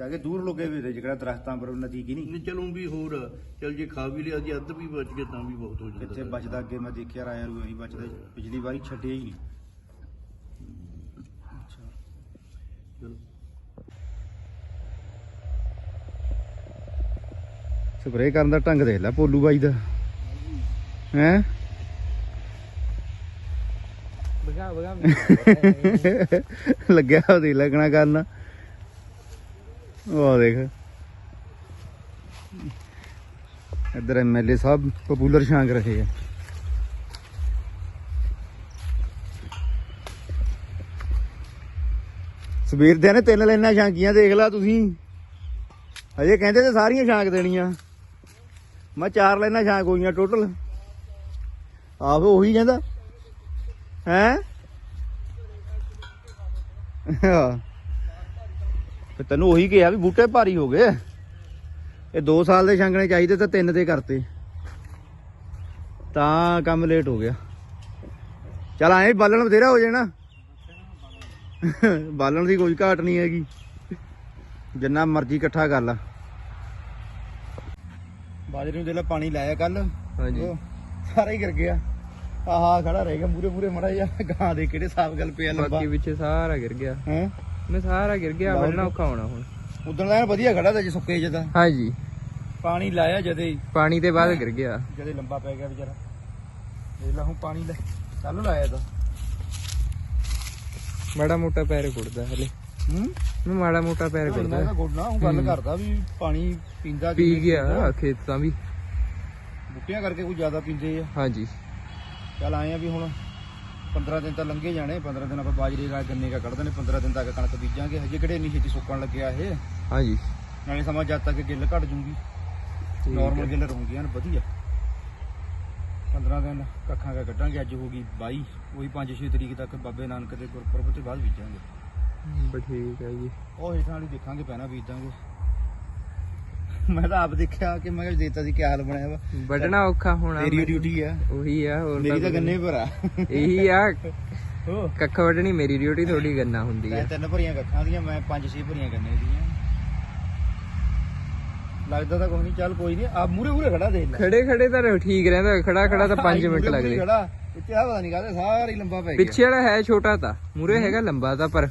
ਜਾ ਕੇ ਦੂਰ ਲੁਕੇ ਹੋਏ ਤੇ ਜਿਹੜਾ ਦਰਖਤਾਂ ਪਰ ਨਦੀ ਕੀ ਨਹੀਂ। ਨਹੀਂ ਚਲੋ ਵੀ ਹੋਰ। ਚੱਲ ਜੇ ਖਾ ਵੀ ਲਿਆ ਜੇ ਅੱਧ ਵੀ ਬਚ ਗਿਆ ਤਾਂ ਵੀ ਬਹੁਤ ਹੋ ਜਾਂਦਾ। ਕਿੱਥੇ ਬਚਦਾ ਅੱਗੇ ਮੈਂ ਦੇਖਿਆ ਰਾਇਆ ਨੂੰ ਇਹੀ ਬਚਦਾ ਪਿਛਲੀ ਵਾਰੀ ਛੱਡਿਆ ਹੀ ਨਹੀਂ। ਚਲੋ। ਸਪਰੇਅ ਕਰਨ ਦਾ ਢੰਗ ਦੇਖ ਲੈ ਪੋਲੂ ਬਾਈ ਦਾ। ਹੈ? ਬਗਾ ਬਗਾ। ਲੱਗਿਆ ਉਹਦੀ ਲੱਗਣਾ ਕਰਨ। ਉਹ ਦੇਖ। ਇੱਧਰ ਐਮਐਲਏ ਸਾਹਿਬ ਪਪੂਲਰ ਛਾਂਗ ਰਹੇ ਆ। ਸਵੇਰ ਦੇ ਨੇ ਤਿੰਨ ਲੈਣਾ ਛਾਂਕੀਆਂ ਦੇਖ ਲਾ ਤੁਸੀਂ। ਹਜੇ ਕਹਿੰਦੇ ਤੇ ਸਾਰੀਆਂ ਛਾਂਕ ਦੇਣੀਆਂ। ਮੈਂ ਚਾਰ ਲੈਣਾ ਛਾਂਕ ਹੋਈਆਂ ਟੋਟਲ। ਆਪ ਉਹੀ ਕਹਿੰਦਾ। ਹੈ? ਤੇ ਤੈਨੂੰ ਉਹੀ ਕਿਹਾ ਵੀ ਬੂਟੇ ਭਾਰੀ ਹੋ ਗਏ। ਇਹ 2 ਸਾਲ ਦੇ ਛਾਂਗਣੇ ਚਾਹੀਦੇ ਤਾਂ ਤਿੰਨ ਤੇ ਕਰਤੇ। ਤਾਂ ਕੰਮ ਲੇਟ ਹੋ ਗਿਆ। ਚਲ ਐਂ ਬਾਲਣ ਬਥੇਰਾ ਹੋ ਜਾਣਾ। ਬਾਲਣ ਦੀ ਕੋਈ ਘਾਟ ਨਹੀਂ ਹੈਗੀ। ਜਿੰਨਾ ਮਰਜ਼ੀ ਇਕੱਠਾ ਕਰ ਲਾ। ਬਾਜਰੇ ਨੂੰ ਦੇ ਲੈ ਪਾਣੀ ਲਾਇਆ ਕੱਲ ਹਾਂਜੀ। ਸਾਰਾ ਹੀ ਗਿਰ ਗਿਆ। ਆਹਾ ਖੜਾ ਰਹਿ ਗਿਆ ਮੂਰੇ ਮੂਰੇ ਮੜਾ ਜਾ ਗਾਂ ਦੇ ਕਿਹੜੇ ਸਾਫ਼ ਗੱਲ ਪਿਆ ਲੰਬਾ। ਬਾਕੀ ਪਿੱਛੇ ਸਾਰਾ ਗਿਰ ਗਿਆ। ਹੈ? ਮੈਂ ਸਾਰਾ ਗਿਰ ਗਿਆ ਲਾਓ ਵੱਢਣਾ। ਔਖਾ ਹੋਣਾ ਹੁਣ। ਉਦੋਂ ਦਾ ਐਨ ਵਧੀਆ ਖੜਾ ਤਾ ਜੇ ਸੁੱਕੇ ਜਦਾ ਹਾਂਜੀ। ਪਾਣੀ ਲਾਇਆ ਜਦੇ ਹੀ। ਪਾਣੀ ਦੇ ਬਾਅਦ ਗਿਰ ਗਿਆ। ਜਦੇ ਲੰਬਾ ਪੈ ਗਿਆ ਵਿਚਾਰਾ। ਦੇਖ ਲਾ ਹੁਣ ਪਾਣੀ ਲੈ। ਕੱਲ ਲਾਇਆ ਤਾਂ। ਮਾੜਾ ਮੋਟਾ ਪੈਰ ਕੁੱਟਦਾ ਹਲੇ। ਹੂੰ? ਮੈਂ ਮਾੜਾ ਮੋਟਾ ਪੈਰ ਮੈਂ ਕੁੱਟਦਾ ਗੋਡਣਾ ਉਹ ਗੱਲ ਹੂੰ। ਕਰਦਾ ਵੀ ਪਾਣੀ ਪੀਂਦਾ ਪੀ ਕਿਵੇਂ ਗਿਆ। ਖੇਤਾਂ ਵੀ। ਬੂਟਿਆਂ ਕਰਕੇ ਕੋਈ ਜ਼ਿਆਦਾ ਪੀਂਦੇ ਆ। ਹਾਂਜੀ। ਚੱਲ ਆਏ ਆ ਵੀ ਹੁਣ। 15 ਦਿਨ ਤਾਂ ਲੰਘੇ ਜਾਣੇ 15 ਦਿਨ ਆਪਾਂ ਬਾਜਰੇ ਦਾ ਗੰਨੇ ਦਾ ਕੱਢ ਦਨੇ 15 ਦਿਨ ਤੱਕ ਕਣਕ ਬੀਜਾਂਗੇ। ਹਜੇ ਕਿਹੜੇ ਇੰਨੀ ਛੇਤੀ ਸੁੱਕਣ ਲੱਗਿਆ ਇਹ? ਹਾਂਜੀ। ਨਾਲੇ ਸਮਾਂ ਜਦ ਤੱਕ ਗਿੱਲ ਘਟ ਜੂਗੀ। ਨਾਰਮਲ। ਗਿੱਲ ਰਹੂਗੀਆਂ ਵਧੀਆ। 15 ਦਿਨ ਕੱਖਾਂ ਕਾ ਕੱਢਾਂਗੇ ਅੱਜ ਹੋ ਗਈ 22 ਉਹੀ 5-6 ਤਰੀਕ ਤੱਕ ਬਾਬੇ ਨਾਨਕ ਦੇ ਗੁਰਪੁਰਬ ਤੋਂ ਬਾਅਦ ਬੀਜਾਂਗੇ। ਠੀਕ ਹੈ ਜੀ। ਉਹ ਹੇਠਾਂ ਵਾਲੀ ਦੇਖਾਂਗੇ ਪਹਿਲਾਂ ਬੀਜਾਂਗੇ ਮੈਂ ਤਾਂ ਆਪ ਦੇਖਿਆ ਕਿ ਮੈਂ ਕਿਹਾ ਦੇਤਾ ਸੀ ਕੀ ਹਾਲ ਬਣਿਆ ਵਾ। ਵੱਢਣਾ ਔਖਾ ਹੋਣਾ ਤੇਰੀ। ਡਿਊਟੀ ਆ। ਉਹੀ ਆ ਹੋਰ ਮੇਰੀ ਤਾਂ ਗੰਨੇ ਭਰਾ। ਇਹੀ ਆ ਕੱਖ ਵੱਢਣੀ ਮੇਰੀ ਡਿਊਟੀ ਥੋੜੀ ਗੰਨਾ ਹੁੰਦੀ ਆ। ਤਿੰਨ ਭਰੀਆਂ ਕੱਖਾਂ ਦੀਆਂ ਮੈਂ ਪੰਜ ਛੇ ਭਰੀਆਂ ਗੰਨੇ ਦੀਆਂ। ਲੱਗਦਾ ਤਾਂ ਕੋਈ ਨਹੀਂ ਚੱਲ ਕੋਈ ਨਹੀਂ ਆ ਮੂਰੇ ਮੂਰੇ ਖੜਾ ਦੇਖ ਲੈ। ਖੜੇ ਖੜੇ ਤਾਂ ਠੀਕ ਰਹਿੰਦਾ ਖੜਾ ਖੜਾ ਤਾਂ 5 ਮਿੰਟ ਲੱਗਦੇ। ਖੜਾ। ਇੱਥੇ ਆ ਪਤਾ ਨਹੀਂ ਕਾਹਦੇ ਸਾਰੀ ਲੰਬਾ ਪੈ ਗਿਆ। ਪਿੱਛੇ ਵਾਲਾ ਹੈ ਛੋਟਾ ਤਾਂ। ਮੂਰੇ ਹੈਗਾ ਲੰਬਾ ਤਾਂ ਪਰ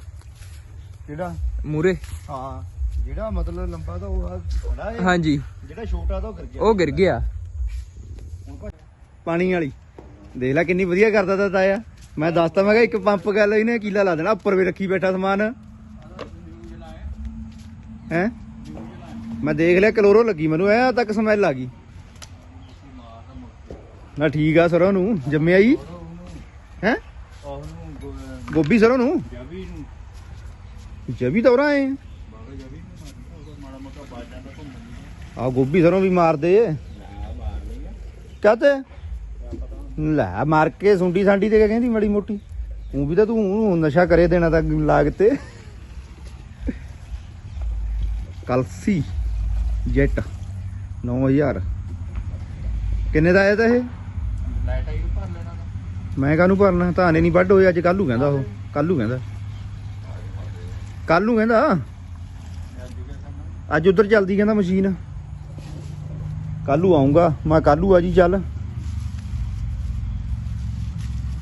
ਕਿਹੜਾ? ਮੂਰੇ ਹਾਂ। ਜਿਹੜਾ ਮਤਲਬ ਲੰਬਾ ਤਾਂ ਉਹ ਆ ਖੜਾ ਹੈ ਹਾਂਜੀ। ਜਿਹੜਾ ਛੋਟਾ ਤਾਂ ਉਹ ਗਿਰ ਗਿਆ। ਉਹ ਗਿਰ ਗਿਆ। ਪਾਣੀ ਵਾਲੀ। ਦੇਖ ਲੈ ਕਿੰਨੀ ਵਧੀਆ ਕਰਦਾ ਤਾ ਤਾਇਆ। ਮੈਂ ਦੱਸਤਾ ਮੈਂ ਕਿਹਾ ਇੱਕ ਪੰਪ ਗੱਲ ਇਹਨੇ ਕੀਲਾ ਲਾ ਦੇਣਾ ਉੱਪਰ ਵੀ ਰੱਖੀ ਬੈਠਾ ਸਮਾਨ। ਹੈ? ਮੈਂ ਦੇਖ ਲਿਆ ਕਲੋਰੋ ਲੱਗੀ ਮੈਨੂੰ ਐ ਤੱਕ ਸਮੈਲ ਆ ਗਈ। ਨਾ ਠੀਕ ਆ ਸਰੋਂ ਨੂੰ ਜੰਮਿਆ ਹੀ? ਹੈ ਗੋਭੀ ਸਰੋਂ ਨੂੰ? ਜਵੀ ਤਾਂ ਉਰਾਂ ਆਏ ਆ ਗੋਭੀ ਸਰੋਂ ਵੀ ਮਾਰਦੇ ਕਾਤੇ ਲੈ, ਮਾਰ ਕੇ ਸੁੰਡੀ ਸਾਂਡੀ ਤੇ ਕਹਿੰਦੀ ਮੜੀ ਮੋਟੀ। ਉਹ ਵੀ ਤਾਂ ਤੂੰ ਨਸ਼ਾ ਕਰੇ ਦੇਣਾ ਤਾਂ ਲਾਗ ਤੇ ਕਲਸੀ ਜੈਟ 9000 ਕਿੰਨੇ ਦਾ ਆਇਆ ਤਾਂ ਇਹ? ਮੈਂ ਕਾਹਨੂੰ ਭਰਨਾ? ਧਾਨੇ ਨਹੀਂ ਵੱਢ ਹੋਏ, ਅੱਜ ਕੱਲੂ ਕਹਿੰਦਾ ਉਹ। ਕੱਲੂ ਕਹਿੰਦਾ। ਕੱਲੂ ਕਹਿੰਦਾ? ਅੱਜ ਉਧਰ ਚੱਲਦੀ ਕਹਿੰਦਾ ਮਸ਼ੀਨ। ਕੱਲੂ ਆਉਂਗਾ ਮੈਂ ਕੱਲੂ ਆ ਜੀ, ਚੱਲ।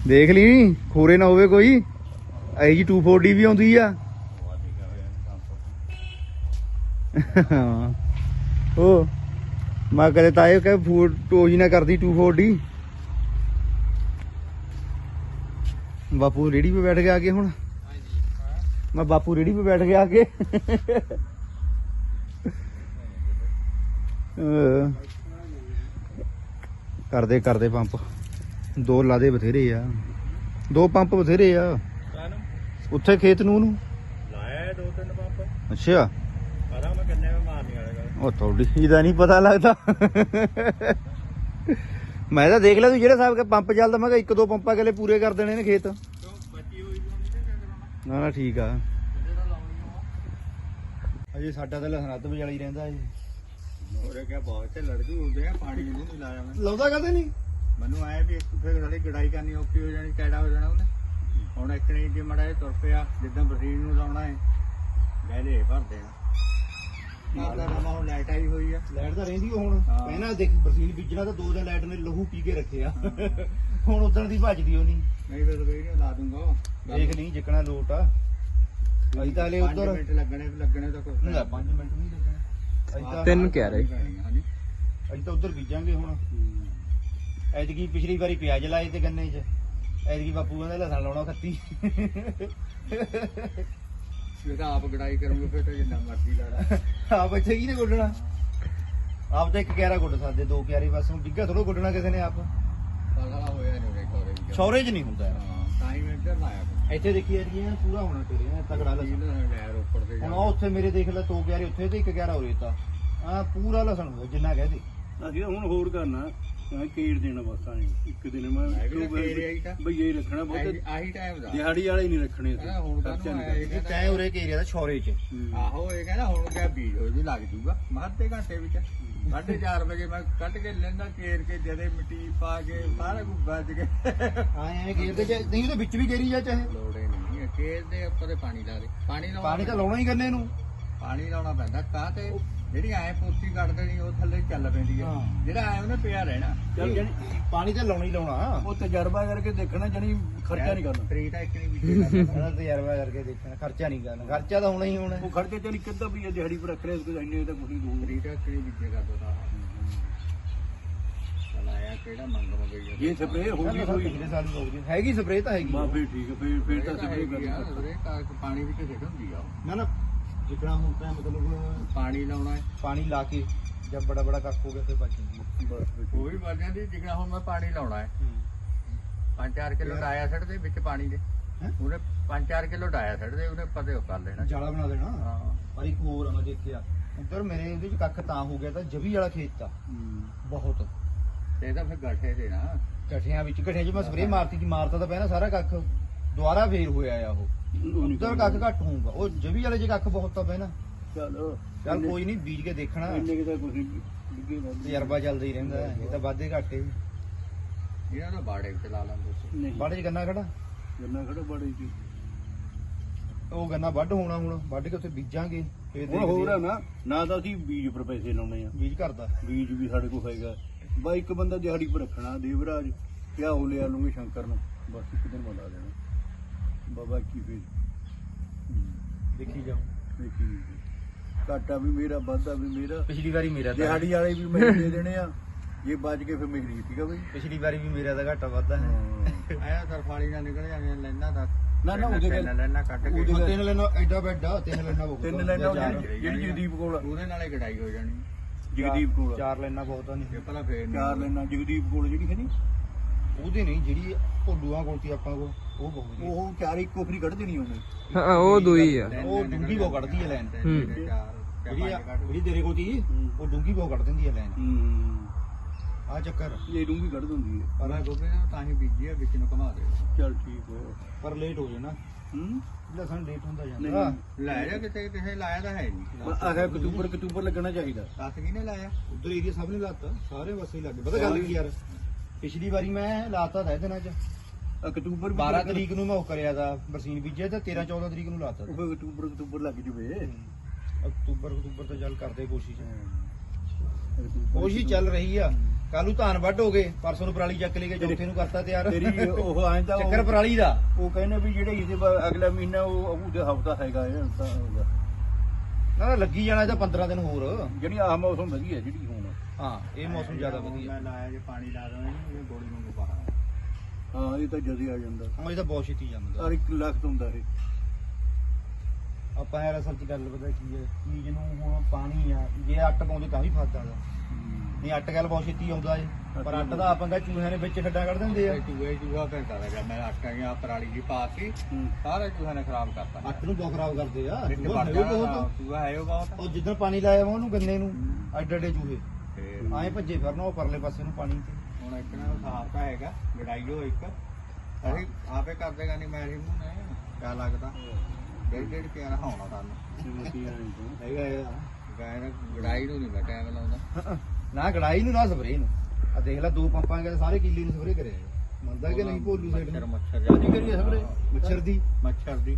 ਦੇਖ ਲਈ, ਖੋਰੇ ਨਾ ਹੋਵੇ ਕੋਈ। ਐ ਜੀ 240 ਵੀ ਆਉਂਦੀ ਆ। ਉਹ, ਮੈਂ ਕਦੇ ਤਾਏ ਕਹੇ ਫੂਡ ਟੋਜ ਨਾ ਕਰਦੀ 240 ਬਾਪੂ ਰੇੜੀ 'ਤੇ ਬੈਠ ਗਿਆ ਆ ਕੇ ਹੁਣ। ਮੈਂ ਬਾਪੂ ਰੇੜੀ 'ਤੇ ਬੈਠ ਕੇ ਆ ਕੇ ਕਰਦੇ ਕਰਦੇ ਪੰਪ। ਦੋ ਲਾਦੇ ਬਥੇਰੇ ਆ। ਦੋ ਪੰਪ ਬਥੇਰੇ ਆ। ਉੱਥੇ ਖੇਤ ਨੂੰ ਨੂੰ। ਲਾਇਆ ਦੋ ਤਿੰਨ ਪੰਪ? ਅੱਛਾ। ਆਦਾ ਮੈਂ ਉਹ ਇਹਦਾ ਨਹੀਂ ਪਤਾ ਲੱਗਦਾ। ਮੈਂ ਤਾਂ ਦੇਖ ਲਿਆ ਤੂੰ ਜਿਹੜੇ ਹਿਸਾਬ ਕੇ ਪੰਪ ਚੱਲਦਾ ਮੈਂ ਕਿਹਾ ਇੱਕ ਦੋ ਪੰਪਾਂ ਗਲੇ ਪੂਰੇ ਕਰ ਦੇਣੇ ਨੇ ਖੇਤ। ਨਾ ਨਾ ਠੀਕ ਆ। ਅਜੇ ਸਾਡਾ ਤਾਂ ਲਸਣ ਅੱਧ ਵਿਚਾਲੀ ਰਹਿੰਦਾ ਜੀ ਹੋਰੇ ਕਿਆ ਬਹੁਤ ਤੇ ਲੜ ਜੂ ਹੁੰਦੇ ਆ ਪਾਣੀ ਨੂੰ ਨਹੀਂ ਲਾਇਆ ਮੈਂ? ਲਾਉਂਦਾ ਕਦੇ ਨਹੀਂ? ਮੈਨੂੰ ਆਇਆ ਵੀ ਇੱਕ ਫਿਰ ਸਾਡੀ ਗੜਾਈ ਕਰਨੀ ਔਖੀ ਹੋ ਜਾਣੀ ਕੈੜਾ ਹੋ ਜਾਣਾ ਉਹਨੇ। ਹੁਣ ਇੱਕ ਨਹੀਂ ਜੇ ਮੜਾ ਤੁਰ ਪਿਆ ਜਿੱਦਾਂ ਬਰਸੀਨ ਨੂੰ ਲਾਉਣਾ ਹੈ ਲੈ ਭਰਦੇ ਆ ਮਾਰਦਾ ਨਵਾਂ ਹੁਣ ਲਾਈਟ ਆਈ ਹੋਈ ਆ। ਲਾਈਟ ਤਾਂ ਰਹਿੰਦੀ ਓ ਹੁਣ। ਹਾਂ। ਪਹਿਲਾਂ ਦੇਖ ਬਰਸੀਨ ਬੀਜਣਾ ਤਾਂ ਦੋ ਦਿਨ ਲਾਈਟ ਨੇ ਲਹੂ ਪੀ ਕੇ ਰੱਖਿਆ। ਹੁਣ ਉਦੋਂ ਦੀ ਭੱਜਦੀ ਉਹ ਨਹੀਂ ਨਹੀਂ ਫਿਰ ਵੀਡੀਓ ਲਾ ਦੂੰਗਾ ਦੇਖ ਲਈ ਜਿੱਕਣਾ ਲੋਟ ਆ। ਅਸੀਂ ਤਾਂ ਹਲੇ ਪੰਜ ਉਧਰ। ਮਿੰਟ ਲੱਗਣੇ ਲੱਗਣੇ ਤਾਂ ਕੋਈ 5 ਮਿੰਟ ਨਹੀਂ ਲੱਗਣਾ। ਅਸੀਂ ਤਾਂ ਤਿੰਨ ਕਹਿ ਰਹੇ ਅਸੀਂ ਤਾਂ ਉਧਰ ਬੀਜਾਂਗੇ ਹੁਣ। ਐਤਕੀ ਪਿਛਲੀ ਵਾਰੀ ਪਿਆਜ਼ ਲਾਏ ਤੇ ਗੰਨੇ 'ਚ। ਐਤਕੀ ਬਾਪੂ ਕਹਿੰਦਾ ਲਸਣ ਲਾਉਣਾ ਖੱਤੀ। ਤਾਂ ਆਪ ਗੜਾਈ ਕਰੂੰਗੇ ਫਿਰ ਤਾਂ ਜਿੰਨਾ ਮਰਜ਼ੀ ਲਾ ਲਾ। ਆਪ ਇੱਥੇ ਕੀ ਨੇ ਗੁੱਡਣਾ? ਆਪ ਤਾਂ ਇੱਕ ਕਿਆਰਾ ਗੁੱਡ ਸਕਦੇ ਦੋ ਕਿਆਰੇ ਬਸ ਹੁਣ ਡਿੱਗਾ ਥੋੜੋ ਗੁੱਡਣਾ ਕਿਸੇ ਨੇ ਆਪ। ਸਾਲਾ ਹੋਇਆ ਨਹੀਂ ਰੇ ਕੋਰੇ ਵੀ। ਸ਼ੌਰੇ 'ਚ ਨਹੀਂ ਹੁੰਦਾ ਹੀ। ਮੈਂ ਇੱਧਰ ਲਾਇਆ ਇੱਥੇ ਦੇਖੀ ਐਤਕੀ ਪੂਰਾ ਹੋਣਾ ਤੇਰੇ ਐਂ ਤਗੜਾ ਲਸਣ। ਲੈ ਰੋਪੜ ਦੇ ਹੁਣ ਉਹ ਉੱਥੇ ਮੇਰੇ ਦੇਖ ਲੈ ਦੋ ਕਿਆਰੇ ਉੱਥੇ ਤੇ ਇੱਕ ਕਿਆਰਾ ਉਰੇ ਤਾਂ ਆ ਪੂਰਾ ਲਸਣ ਹੋਇਆ ਜਿੰਨਾ ਕਹਦੇ ਅਸੀਂ ਹੁਣ ਹੋਰ ਕਰਨਾ। ਮੈਂ ਕੀੜ ਦੇਣਾ ਬਸ ਆਏ। ਇੱਕ ਦਿਨ ਮੈਂ ਮੈਂ ਵੀ ਤਾਂ। ਬਈਏ ਹੀ ਰੱਖਣਾ ਬਹੁਤ ਆਹੀ- ਆਹੀ ਟਾਈਮ ਦਾ। ਦਿਹਾੜੀ ਵਾਲੇ ਨਹੀਂ ਰੱਖਣੇ ਅਸੀਂ। ਕਹਿੰਦਾ ਹੁਣ ਖਰਚਾ ਕਾਹਨੂੰ ਨਹੀਂ ਆਇਆ ਇਹ ਤੈਂ ਕਹਿੰਦਾ ਉਰੇ ਘੇਰਿਆ ਦਾ ਸ਼ੌਰੇ 'ਚ। ਹੂੰ। ਆਹੋ ਇਹ ਕਹਿੰਦਾ ਹੁਣ ਕਿਆ ਬੀਜ ਹੋ ਜੀ ਲੱਗ ਜੂਗਾ। ਮੈਂ ਅੱਧੇ ਘੰਟੇ ਵਿੱਚ। ਸਾਢੇ ਚਾਰ ਵਜੇ ਮੈਂ ਕੱਢ ਕੇ ਲੈਂਦਾ ਕੇਰ ਕੇ ਜਦੇ ਮਿੱਟੀ ਪਾ ਕੇ ਸਾਰਾ ਕੁਝ ਵੱਜ ਕੇ ਆਏ ਐ ਘੇਰਦੇ ਚ ਨਹੀਂ ਉਹਦੇ ਵਿੱਚ ਵੀ ਘੇਰੀ ਜਾ ਚਾਹੇ। ਲੋੜੇ ਨਹੀਂ ਹੈ ਕੇਰ ਦੇ ਉੱਪਰ ਪਾਣੀ ਲਾ ਦੇ। ਪਾਣੀ ਲਾਉਣਾ ਪਾਣੀ ਤਾਂ ਲਾਉਣਾ ਹੀ ਕਰਨੇ ਨੂੰ। ਪਾਣੀ ਲਾਉਣਾ ਪੈਂਦਾ ਕਾਹ ਤੇ? ਜਿਹੜੀ ਐ ਪੋਤੀ ਕੱਢ ਦੇਣੀ ਉਹ ਥੱਲੇ ਚੱਲ ਪੈਂਦੀ ਹੈ ਹਾਂ। ਜਿਹੜਾ ਐ ਉਹਨੇ ਪਿਆ ਰਹਿਣਾ। ਚੱਲ ਜਾਣੀ ਪਾਣੀ ਤਾਂ ਲਾਉਣਾ ਹੀ ਲਾਉਣਾ। ਉਹ ਤਜਰਬਾ ਕਰਕੇ ਦੇਖਣਾ ਜਾਨੀ ਖਰਚਾ ਨਹੀਂ ਕਰਨਾ। ਫਰੀ ਤਾਂ ਇੱਕ ਨਹੀਂ ਬੀਜੇਗਾ ਇਹਦਾ ਤਜਰਬਾ ਕਰਕੇ ਦੇਖਣਾ ਖਰਚਾ ਨਹੀਂ ਕਰਨਾ। ਖਰਚਾ ਤਾਂ ਹੋਣਾ ਹੀ ਹੋਣਾ। ਉਹ ਖਰਚੇ ਤੇ ਨਹੀਂ ਕਿੱਦਾਂ ਵੀ ਇਹ ਦਿਹਾੜੀ ਪਰ ਰੱਖ ਰਿਹਾ ਕੋਈ ਇੰਨੇ ਤਾਂ ਕੁਝ ਦੂਰ। ਫਰੀ ਤਾਂ ਇੱਕ ਨਹੀਂ ਬੀਜੇਗਾ ਦੋਦਾ ਚਲਾਇਆ ਕਿਹੜਾ ਮੰਗ ਮੰਗਈ ਜੇ ਸਪਰੇਅ ਹੋ ਗਈ ਕੋਈ ਪਿਛਲੇ ਸਾਲ ਹੀ ਹੋ ਗਈ। ਹੈਗੀ ਸਪਰੇਅ ਤਾਂ ਹੈਗੀ। ਮਾ ਫਿਰ ਠੀਕ ਹੈ ਫਿਰ ਫਿਰ ਤਾਂ ਸਪਰੇਅ ਸਪਰੇ ਕਰਨਾ ਪਾਣੀ ਵਿੱਚ ਸਿੱਟ ਹੁੰਦੀ ਆ। ਨਾ ਨਾ ਜਿਕਣਾ ਹੁਣ ਤਾਂ ਮਤਲਬ ਪਾਣੀ ਲਾਉਣਾ ਹੈ। ਪਾਣੀ ਲਾ ਕੇ ਜਦ ਬੜਾ ਬੜਾ ਕੱਖ ਹੋ ਗਿਆ ਫਿਰ ਬਚ ਜਾਂਦੀ ਫਿਰ ਉਹ ਵੀ ਵੱਜ ਜਾਂਦੀ ਜਿਗਣਾ ਹੁਣ ਮੈਂ ਪਾਣੀ ਲਾਉਣਾ ਹੈ। 5-4 ਕਿਲੋ ਡਾਇਆ ਛੱਡ ਦੇ ਵਿੱਚ ਪਾਣੀ ਦੇ। ਹੈਂ? ਉਹਨੇ 5-4 ਕਿਲੋ ਡਾਇਆ ਛੱਡ ਦੇ ਉਹਨੇ ਪਤੇ ਉਹ ਕਰ ਲੈਣਾ। ਜਾਲਾ ਬਣਾ ਦੇਣਾ। ਹਾਂ। ਪਰ ਇੱਕ ਹੋਰ ਆ ਮੈਂ ਦੇਖਿਆ। ਉੱਧਰ ਮੇਰੇ ਉਹਦੇ ਚ ਕੱਖ ਤਾਂ ਹੋ ਗਿਆ ਤਾਂ ਜਵੀ ਵਾਲਾ ਖੇਤ ਤਾਂ। ਹੂੰ। ਬਹੁਤ। ਤੇ ਇਹਦਾ ਫਿਰ ਗੱਠੇ ਦੇਣਾ ਗਠਿਆਂ ਵਿੱਚ ਗਠਿਆਂ 'ਚ ਮੈਂ ਸਪਰੇਅ ਮਾਰਤੀ ਸੀ ਮਾਰਤਾ ਤਾਂ ਪਹਿਲਾਂ ਸਾਰਾ ਕੱਖ। ਦੁਬਾਰਾ ਫੇਰ ਹੋਇਆ ਆ ਉਹ। ਉੱਧਰ ਕੱਖ ਘੱਟ ਹੋਊਗਾ। ਉਹ ਜਵੀ ਵਾਲੇ 'ਚ ਕੱਖ ਬਹੁਤ ਤਾਂ ਪਹਿਲਾਂ। ਚਲੋ ਚੱਲ ਕੋਈ ਨਹੀਂ ਬੀਜ ਕੇ ਦੇਖਣਾ। ਇੰਨੇ ਕਿਤਾ ਕੁਝ ਡਿੱਗੇ ਨਾ ਤਜਰਬਾ ਚੱਲਦਾ ਹੀ ਰਹਿੰਦਾ ਹੈ, ਇਹ ਤਾਂ ਵਾਧੇ ਘਾਟੇ ਇਹਨਾਂ ਦਾ ਬਾੜੇ ਵਿੱਚ ਲਾ ਲੈਂਦੇ ਸੀ। ਨਹੀਂ। ਬਾੜੇ 'ਚ ਗੰਨਾ ਖੜਾ? ਜੰਨਾ ਖੜਾ ਬੜੇ ਜੀ ਉਹ ਗੰਨਾ ਵੱਢ ਹੋਣਾ ਹੁਣ। ਵੱਢ ਕੇ ਉੱਥੇ ਬੀਜਾਂਗੇ। ਫੇਰ ਹੁਣ ਹੋਰ ਆ ਨਾ ਨਾ ਤਾਂ ਅਸੀਂ ਬੀਜ ਪਰ ਪੈਸੇ ਲਾਉਣੇ ਆ। ਬੀਜ ਕਰਦਾ ਬੀਜ ਵੀ ਸਾਡੇ ਕੋਲ ਹੈਗਾ। ਬਾ ਇੱਕ ਬੰਦਾ ਦਿਹਾੜੀ ਪਰ ਰੱਖਣਾ ਦੇਵਰਾਜ। ਕਿਆ ਹੋ ਲਿਆ ਲੂੰਗੇ ਸ਼ੰਕਰ ਨੂੰ। ਬਸ ਇੱਕ ਦਿਨ ਬਣਾ ਦੇਣਾ। ਬਾਬਾ ਕੀ ਫੇਰ? ਦੇਖੀ ਜਾਓ। ਦੇਖੀ ਘਾਟਾ ਵੀ ਮੇਰਾ ਵਾਧਾ ਵੀ ਮੇਰਾ। ਪਿਛਲੀ ਵਾਰੀ ਮੇਰਾ ਤਾਂ ਦਿਹਾੜੀ ਵਾਲੇ ਵੀ ਮੈਨੂੰ ਦੇ ਦੇਣੇ ਆ। ਜੇ ਬਚ ਕੇ ਫਿਰ ਮੇਰੀ ਠੀਕ ਆ ਬਈ। ਪਿਛਲੀ ਵਾਰੀ ਵੀ ਮੇਰਾ ਦਾ ਘਾਟਾ ਵਾਧਾ ਹੈ। ਆਇਆ ਸਰਫਾਲੀ ਨਾਲ ਨਿਕਲ ਜਾਂਦੇ ਲੈਣਾ ਦਾ ਨਾ, ਨਾ, ਉਹਦੇ ਗੱਲ- ਲੈਣਾ ਕੱਢ ਕੇ। ਉਹਦੇ ਤਿੰਨ ਲੈਣਾ ਐਡਾ ਵੱਡਾ ਤਿੰਨ ਲੈਣਾ ਬਹੁਤ। ਤਿੰਨ ਲੈਣਾ ਜਿਹੜੀ ਜਿਹੜੀ ਜਗਦੀਪ ਕੋਲ ਆ। ਉਹਦੇ ਨਾਲੇ ਕਢਾਈ ਹੋ ਜਾਣੀ। ਜਗਦੀਪ ਕੋਲ ਆ। ਚਾਰ ਲੈਣਾ ਬਹੁਤ ਨਹੀਂ। ਪਹਿਲਾਂ ਫੇਰ ਚਾਰ ਲੈਣਾ ਜਗਦੀਪ ਕੋਲ ਜਿਹੜੀ ਹੈ ਨੀ? ਉਹਦੀ ਨਹੀਂ ਜਿਹੜੀ ਭੋਲੂਆਂ ਸੀ ਆਪਾਂ ਕੋਲ ਉਹ ਬਹੁਤ। ਉਹ ਚਾਰ ਇੱਕ ਕੋਫਰੀ ਕੱਢ ਦੇਣੀ ਉਹਨੇ। ਹਾਂ ਉਹ ਦੂਈ ਆ। ਉਹ ਡੂੰਗੀ ਬਹੁਤ ਕੱਢਦੀ ਹੈ ਲੈਣ ਹੂੰ। ਜਿਹੜੀ ਆ- ਜਿਹੜੀ ਤੇਰੇ ਕੋਲ ਸੀ ਉਹ ਡੂੰਗੀ ਬਹੁਤ ਕੱਢ ਦਿੰਦੀ ਹੈ ਲੈਣ। ਹੂੰ। ਆ ਚੱਕਰ। ਇਹ ਡੂੰਗੀ ਕੱਢ ਦਿੰਦੀ ਹੈ ਪਰ ਗੋਭੀ ਨੂੰ ਤਾਂ ਹੀ ਬੀਜੀ ਆ ਵਿੱਚ ਨੂੰ ਘਮਾ ਦੇ। ਚੱਲ ਠੀਕ ਹੋ ਪਰ ਲੇਟ ਹੋ ਜਾਣਾ। ਹੂੰ? ਲਸਣ ਲੇਟ ਹੁੰਦਾ ਨਹੀਂ। ਜਾਂਦਾ ਲੈ ਜਾ ਕਿਤੇ ਕਿਸੇ ਲਾਇਆ ਤਾਂ ਹੈ ਨਹੀਂ। ਆਹ ਅਕਤੂਬਰ ਅਕਤੂਬਰ ਲੱਗਣਾ ਚਾਹੀਦਾ। ਦੱਸ ਕਿਹਨੇ ਲਾਇਆ? ਉਧਰ ਏਰੀਆ ਸਭ ਨੇ ਲਾਤਾ। ਸਾਰੇ ਪਾਸੇ ਹੀ ਲੱਗੇ ਪਤਾ ਗੱਲ ਕੀ ਯਾਰ? ਪਿਛਲੀ ਵਾਰੀ ਮੈਂ ਲਾਤਾ ਤਾਂ ਇਹ ਦਿਨਾਂ ਚ। ਅਕਤੂਬਰ ਵੀ 12 ਲੱਗਣਾ- ਤਰੀਕ ਨੂੰ ਮੈਂ ਉਹ ਕਰਿਆ ਦਾ ਬਰਸੀਨ ਬੀਜਿਆ ਤਾਂ 13 14 ਤਰੀਕ ਨੂੰ ਲਾਤਾ ਉਹ ਅਕਤੂਬਰ ਅਕਤੂਬਰ ਲੱਗ ਜਵੇ। ਅਕਤੂਬਰ ਅਕਤੂਬਰ ਤੋਂ ਚੱਲ ਕਰਦੇ ਕੋਸ਼ਿਸ਼। ਕੋਸ਼ਿਸ਼ ਚੱਲ ਰਹੀ ਆ। ਕੱਲੂ ਧਾਨ ਵੱਢ ਹੋ ਗਏ ਪਰਸੋਂ ਨੂੰ ਪਰਾਲੀ ਚੱਕ ਲੈ ਕੇ ਚੌਥੇ ਨੂੰ ਕਰਤਾ ਤਿਆਰ। ਤੇਰੀ ਉਹ ਆਏ ਤਾਂ ਚੱਕਰ ਪਰਾਲੀ ਦਾ। ਉਹ ਕਹਿੰਦੇ ਵੀ ਜਿਹੜੇ ਇਹਦੇ ਅਗਲਾ ਮਹੀਨਾ ਉਹ ਉਹਦੇ ਹਫਤਾ ਹੈਗਾ ਇਹ ਤਾਂ ਹੋਊਗਾ। ਨਾ ਨਾ ਲੱਗੀ ਜਾਣਾ ਇਹਦਾ 15 ਦਿਨ ਹੋਰ। ਜਿਹੜੀ ਆਹ ਮੌਸਮ ਵਧੀਆ ਜਿਹੜੀ ਹਾਂ ਇਹ ਮੌਸਮ ਜ਼ਿਆਦਾ ਵਧੀਆ। ਮੈਂ ਲਾਇਆ ਜੇ ਪਾਣੀ ਲਾ ਦਵਾਂ ਇਹ ਗੋਲੀ ਨੂੰ ਪਾ ਹਾਂ ਇਹ ਤਾਂ ਜਲਦੀ ਆ ਜਾਂਦਾ। ਹਾਂ ਇਹ ਤਾਂ ਬਹੁਤ ਛੇਤੀ ਜਾਂਦਾ। ਹਰ ਇੱਕ ਲੱਖ ਹੁੰਦਾ ਇਹ। ਆਪਾਂ ਯਾਰ ਅਸਲ ਚ ਗੱਲ ਪਤਾ ਕੀ ਹੈ ਚੀਜ਼ ਨੂੰ ਹੁਣ ਪਾਣੀ ਆ ਜੇ ਅੱਟ ਪਾਉਂਦੇ ਤਾਂ ਵੀ ਫਸਦਾ ਗਾ ਨਹੀਂ ਅੱਟ ਗੱਲ ਬਹੁਤ ਛੇਤੀ ਆਉਂਦਾ ਏ। ਪਰ ਅੱਟ ਦਾ ਆਪੰਗਾ ਚੂਹਿਆਂ ਨੇ ਵਿੱਚ ਖੱਡਾ ਕੱਢ ਦਿੰਦੇ ਆ। ਚੂਹੇ ਚੂਹਾ ਪੈਂਦਾ ਰਿਹਾ ਮੈਂ ਆਟਾ ਗਿਆ ਪਰਾਲੀ ਦੀ ਪਾ ਕੇ ਸਾਰੇ ਚੂਹਿਆਂ ਨੇ ਖਰਾਬ ਕਰਤਾ। ਅੱਟ ਨੂੰ ਬਹੁਤ ਖਰਾਬ ਕਰਦੇ ਆ। ਚੂਹਾ ਹੈ ਬਹੁਤ। ਚੂਹਾ ਹੈ ਉਹ ਬਹੁਤ। ਉਹ ਜਿੱਦਾਂ ਪਾਣੀ ਲਾਇਆ ਵਾ ਉਹਨੂੰ ਗੰਨੇ ਨੂੰ ਐਡੇ ਐਡੇ ਚੂਹੇ। ਆਏ ਭੱਜੇ ਫਿਰਨਾ ਉਹ ਪਰਲੇ ਪਾਸੇ ਨੂੰ ਪਾਣੀ ਤੇ ਹੁਣ ਇੱਕ ਨਾ ਸਾਫ਼ ਤਾਂ ਹੈਗਾ ਲੜਾਈ ਹੋ ਇੱਕ। ਅਸੀਂ ਆਪੇ ਕਰ ਦੇਗਾ ਨਹੀਂ ਮੈਂ ਮੂੰਹ ਨੇ ਕਿਆ ਲੱਗਦਾ। ਡੇਢ ਡੇਢ ਕੇ ਰਹਾਉਣਾ ਤੁਹਾਨੂੰ ਹੈਗਾ ਲੜਾਈ ਨੂੰ ਨਹੀਂ ਮੈਂ ਟਾਈਮ ਲਾਉਂਦਾ। ਨਾ ਗੜਾਈ ਨੂੰ ਨਾ ਸਪਰੇ ਨੂੰ। ਆ ਦੇਖ ਲੈ ਦੋ ਪੰਪਾਂ ਕੇ ਸਾਰੇ ਕਿੱਲੇ ਨੂੰ ਸਪਰੇ ਕਰਿਆ ਮੰਨਦਾ ਕਿ ਨਹੀਂ ਭੋਲੂ ਸਾਈਡ ਮੱਛਰ ਮੱਛਰ ਕਰੀਏ ਸਪਰੇ ਮੱਛਰ ਦੀ। ਮੱਛਰ ਦੀ।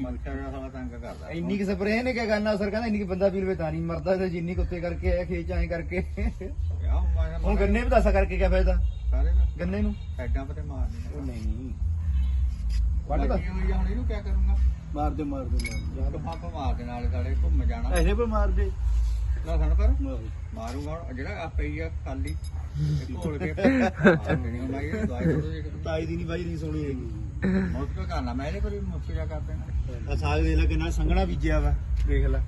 ਮੱਛਰ ਦਾ ਸਾਲਾ ਤੰਗ ਕਰਦਾ। ਇੰਨੀ ਕਿ ਸਪਰੇ ਨੇ ਕਿਆ ਕਰਨਾ ਅਸਰ ਕਹਿੰਦਾ ਇੰਨੀ ਕਿ ਬੰਦਾ ਪੀ ਲਵੇ ਤਾਂ ਨਹੀਂ ਮਰਦਾ ਤੇ ਜਿੰਨੀ ਕੁੱਤੇ ਕਰਕੇ ਆਇਆ ਖੇਚ ਆਏ ਕਰਕੇ। ਹੁਣ ਗੰਨੇ ਵੀ ਦੱਸਾ ਕਰਕੇ ਕਿਆ ਫਾਇਦਾ? ਸਾਰੇ ਨਾ। ਗੰਨੇ ਨੂੰ? ਐਡਾਂ ਪਤੇ ਮਾਰਨੀ ਉਹ ਨਹੀਂ। ਵੱਢ ਦਾ ਲੱਗੀ ਹੋਈ ਆ, ਹੁਣ ਇਹਨੂੰ ਕਿਆ ਕਰੂੰਗਾ? ਮਾਰਦੇ ਮਾਰਦੇ ਮਾਰਦੇ ਇੱਕ ਪੰਪ ਮਾਰ ਦੇ ਨਾਲੇ ਸਾਲੇ ਘੁੰਮ ਜਾਣਾ। ਐਸੇ ਪੇ ਮਾਰਦੇ ਲਸਣ ਪਰ ਮਾਰੂਗਾ ਜਿਹੜਾ ਆ ਪਈ ਆ ਖਾਲੀ। ਘੋਲ ਕੇ ਤਾਈ ਦੀ ਨਹੀਂ ਬਾਈ ਨਹੀਂ ਸੋਣੀ ਹੈਗੀ। ਮੁਸਕ ਕਰਨਾ ਮੈਂ ਇਹਦੇ ਪਰ ਮੁਸਕ ਜਾ ਕਰ ਦੇਣਾ। ਆ ਸਾਗ ਦੇਖ ਲੈ ਕਿੰਨਾ ਸੰਘਣਾ ਬੀਜਿਆ ਵਾ ਦੇਖ ਲੈ।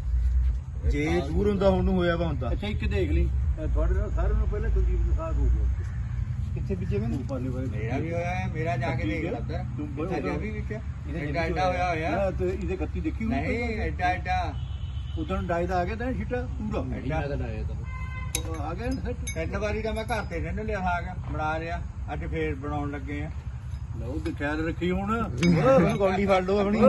ਜੇ ਦੂਰ ਹੁੰਦਾ। ਹੁਣ ਨੂੰ ਹੋਇਆ ਵਾ ਹੁੰਦਾ। ਅੱਛਾ ਇੱਕ ਦੇਖ ਲਈ ਇਹ ਤੁਹਾਡੇ ਨਾਲ ਸਾਰਿਆਂ ਨੂੰ ਪਹਿਲਾਂ ਕੁਲਦੀਪ ਨੂੰ ਸਾਥ ਹੋ ਗਿਆ। ਕਿੱਥੇ ਬੀਜੇ ਵੇ ਉਪਰਲੇ ਵਾਲੇ ਮੇਰਾ ਵੀ ਹੋਇਆ ਹੈ, ਮੇਰਾ ਜਾ ਕੇ ਦੇਖ ਲਾ ਉੱਧਰ। ਤੂੰ ਬੜਾ ਇੱਥੇ ਵੀ ਵਿੱਚ? ਇਹਦੇ ਐਡਾ ਐਡਾ ਹੋਇਆ। ਹੋਇਆ ਨਾ ਤੇ ਇਹਦੇ ਕੱਤੀ ਦੇਖੀ ਹੋਈ ਨਹੀਂ ਐਡਾ ਐਡਾ ਉਦੋਂ ਡਾਈ ਦਾ ਆ ਗਿਆ ਤਾਂ ਛਿੱਟਾ ਪੂਰਾ। ਐਡਾ ਆ ਗਿਆ ਨਾ ਸੈੱਟ। ਤਿੰਨ ਵਾਰੀ ਤਾਂ ਮੈਂ ਘਰ ਤੇ ਰਹਿਣ ਲਿਆ ਸਾਗ ਬਣਾ ਰਿਆ ਅੱਜ ਫੇਰ ਬਣਾਉਣ ਲੱਗੇ ਆ। ਲਓ ਤੇ ਖਿਆਲ ਰੱਖੀ ਹੁਣ। ਉਹ ਗੋਲੀ ਫੜ ਲਓ ਆਪਣੀ।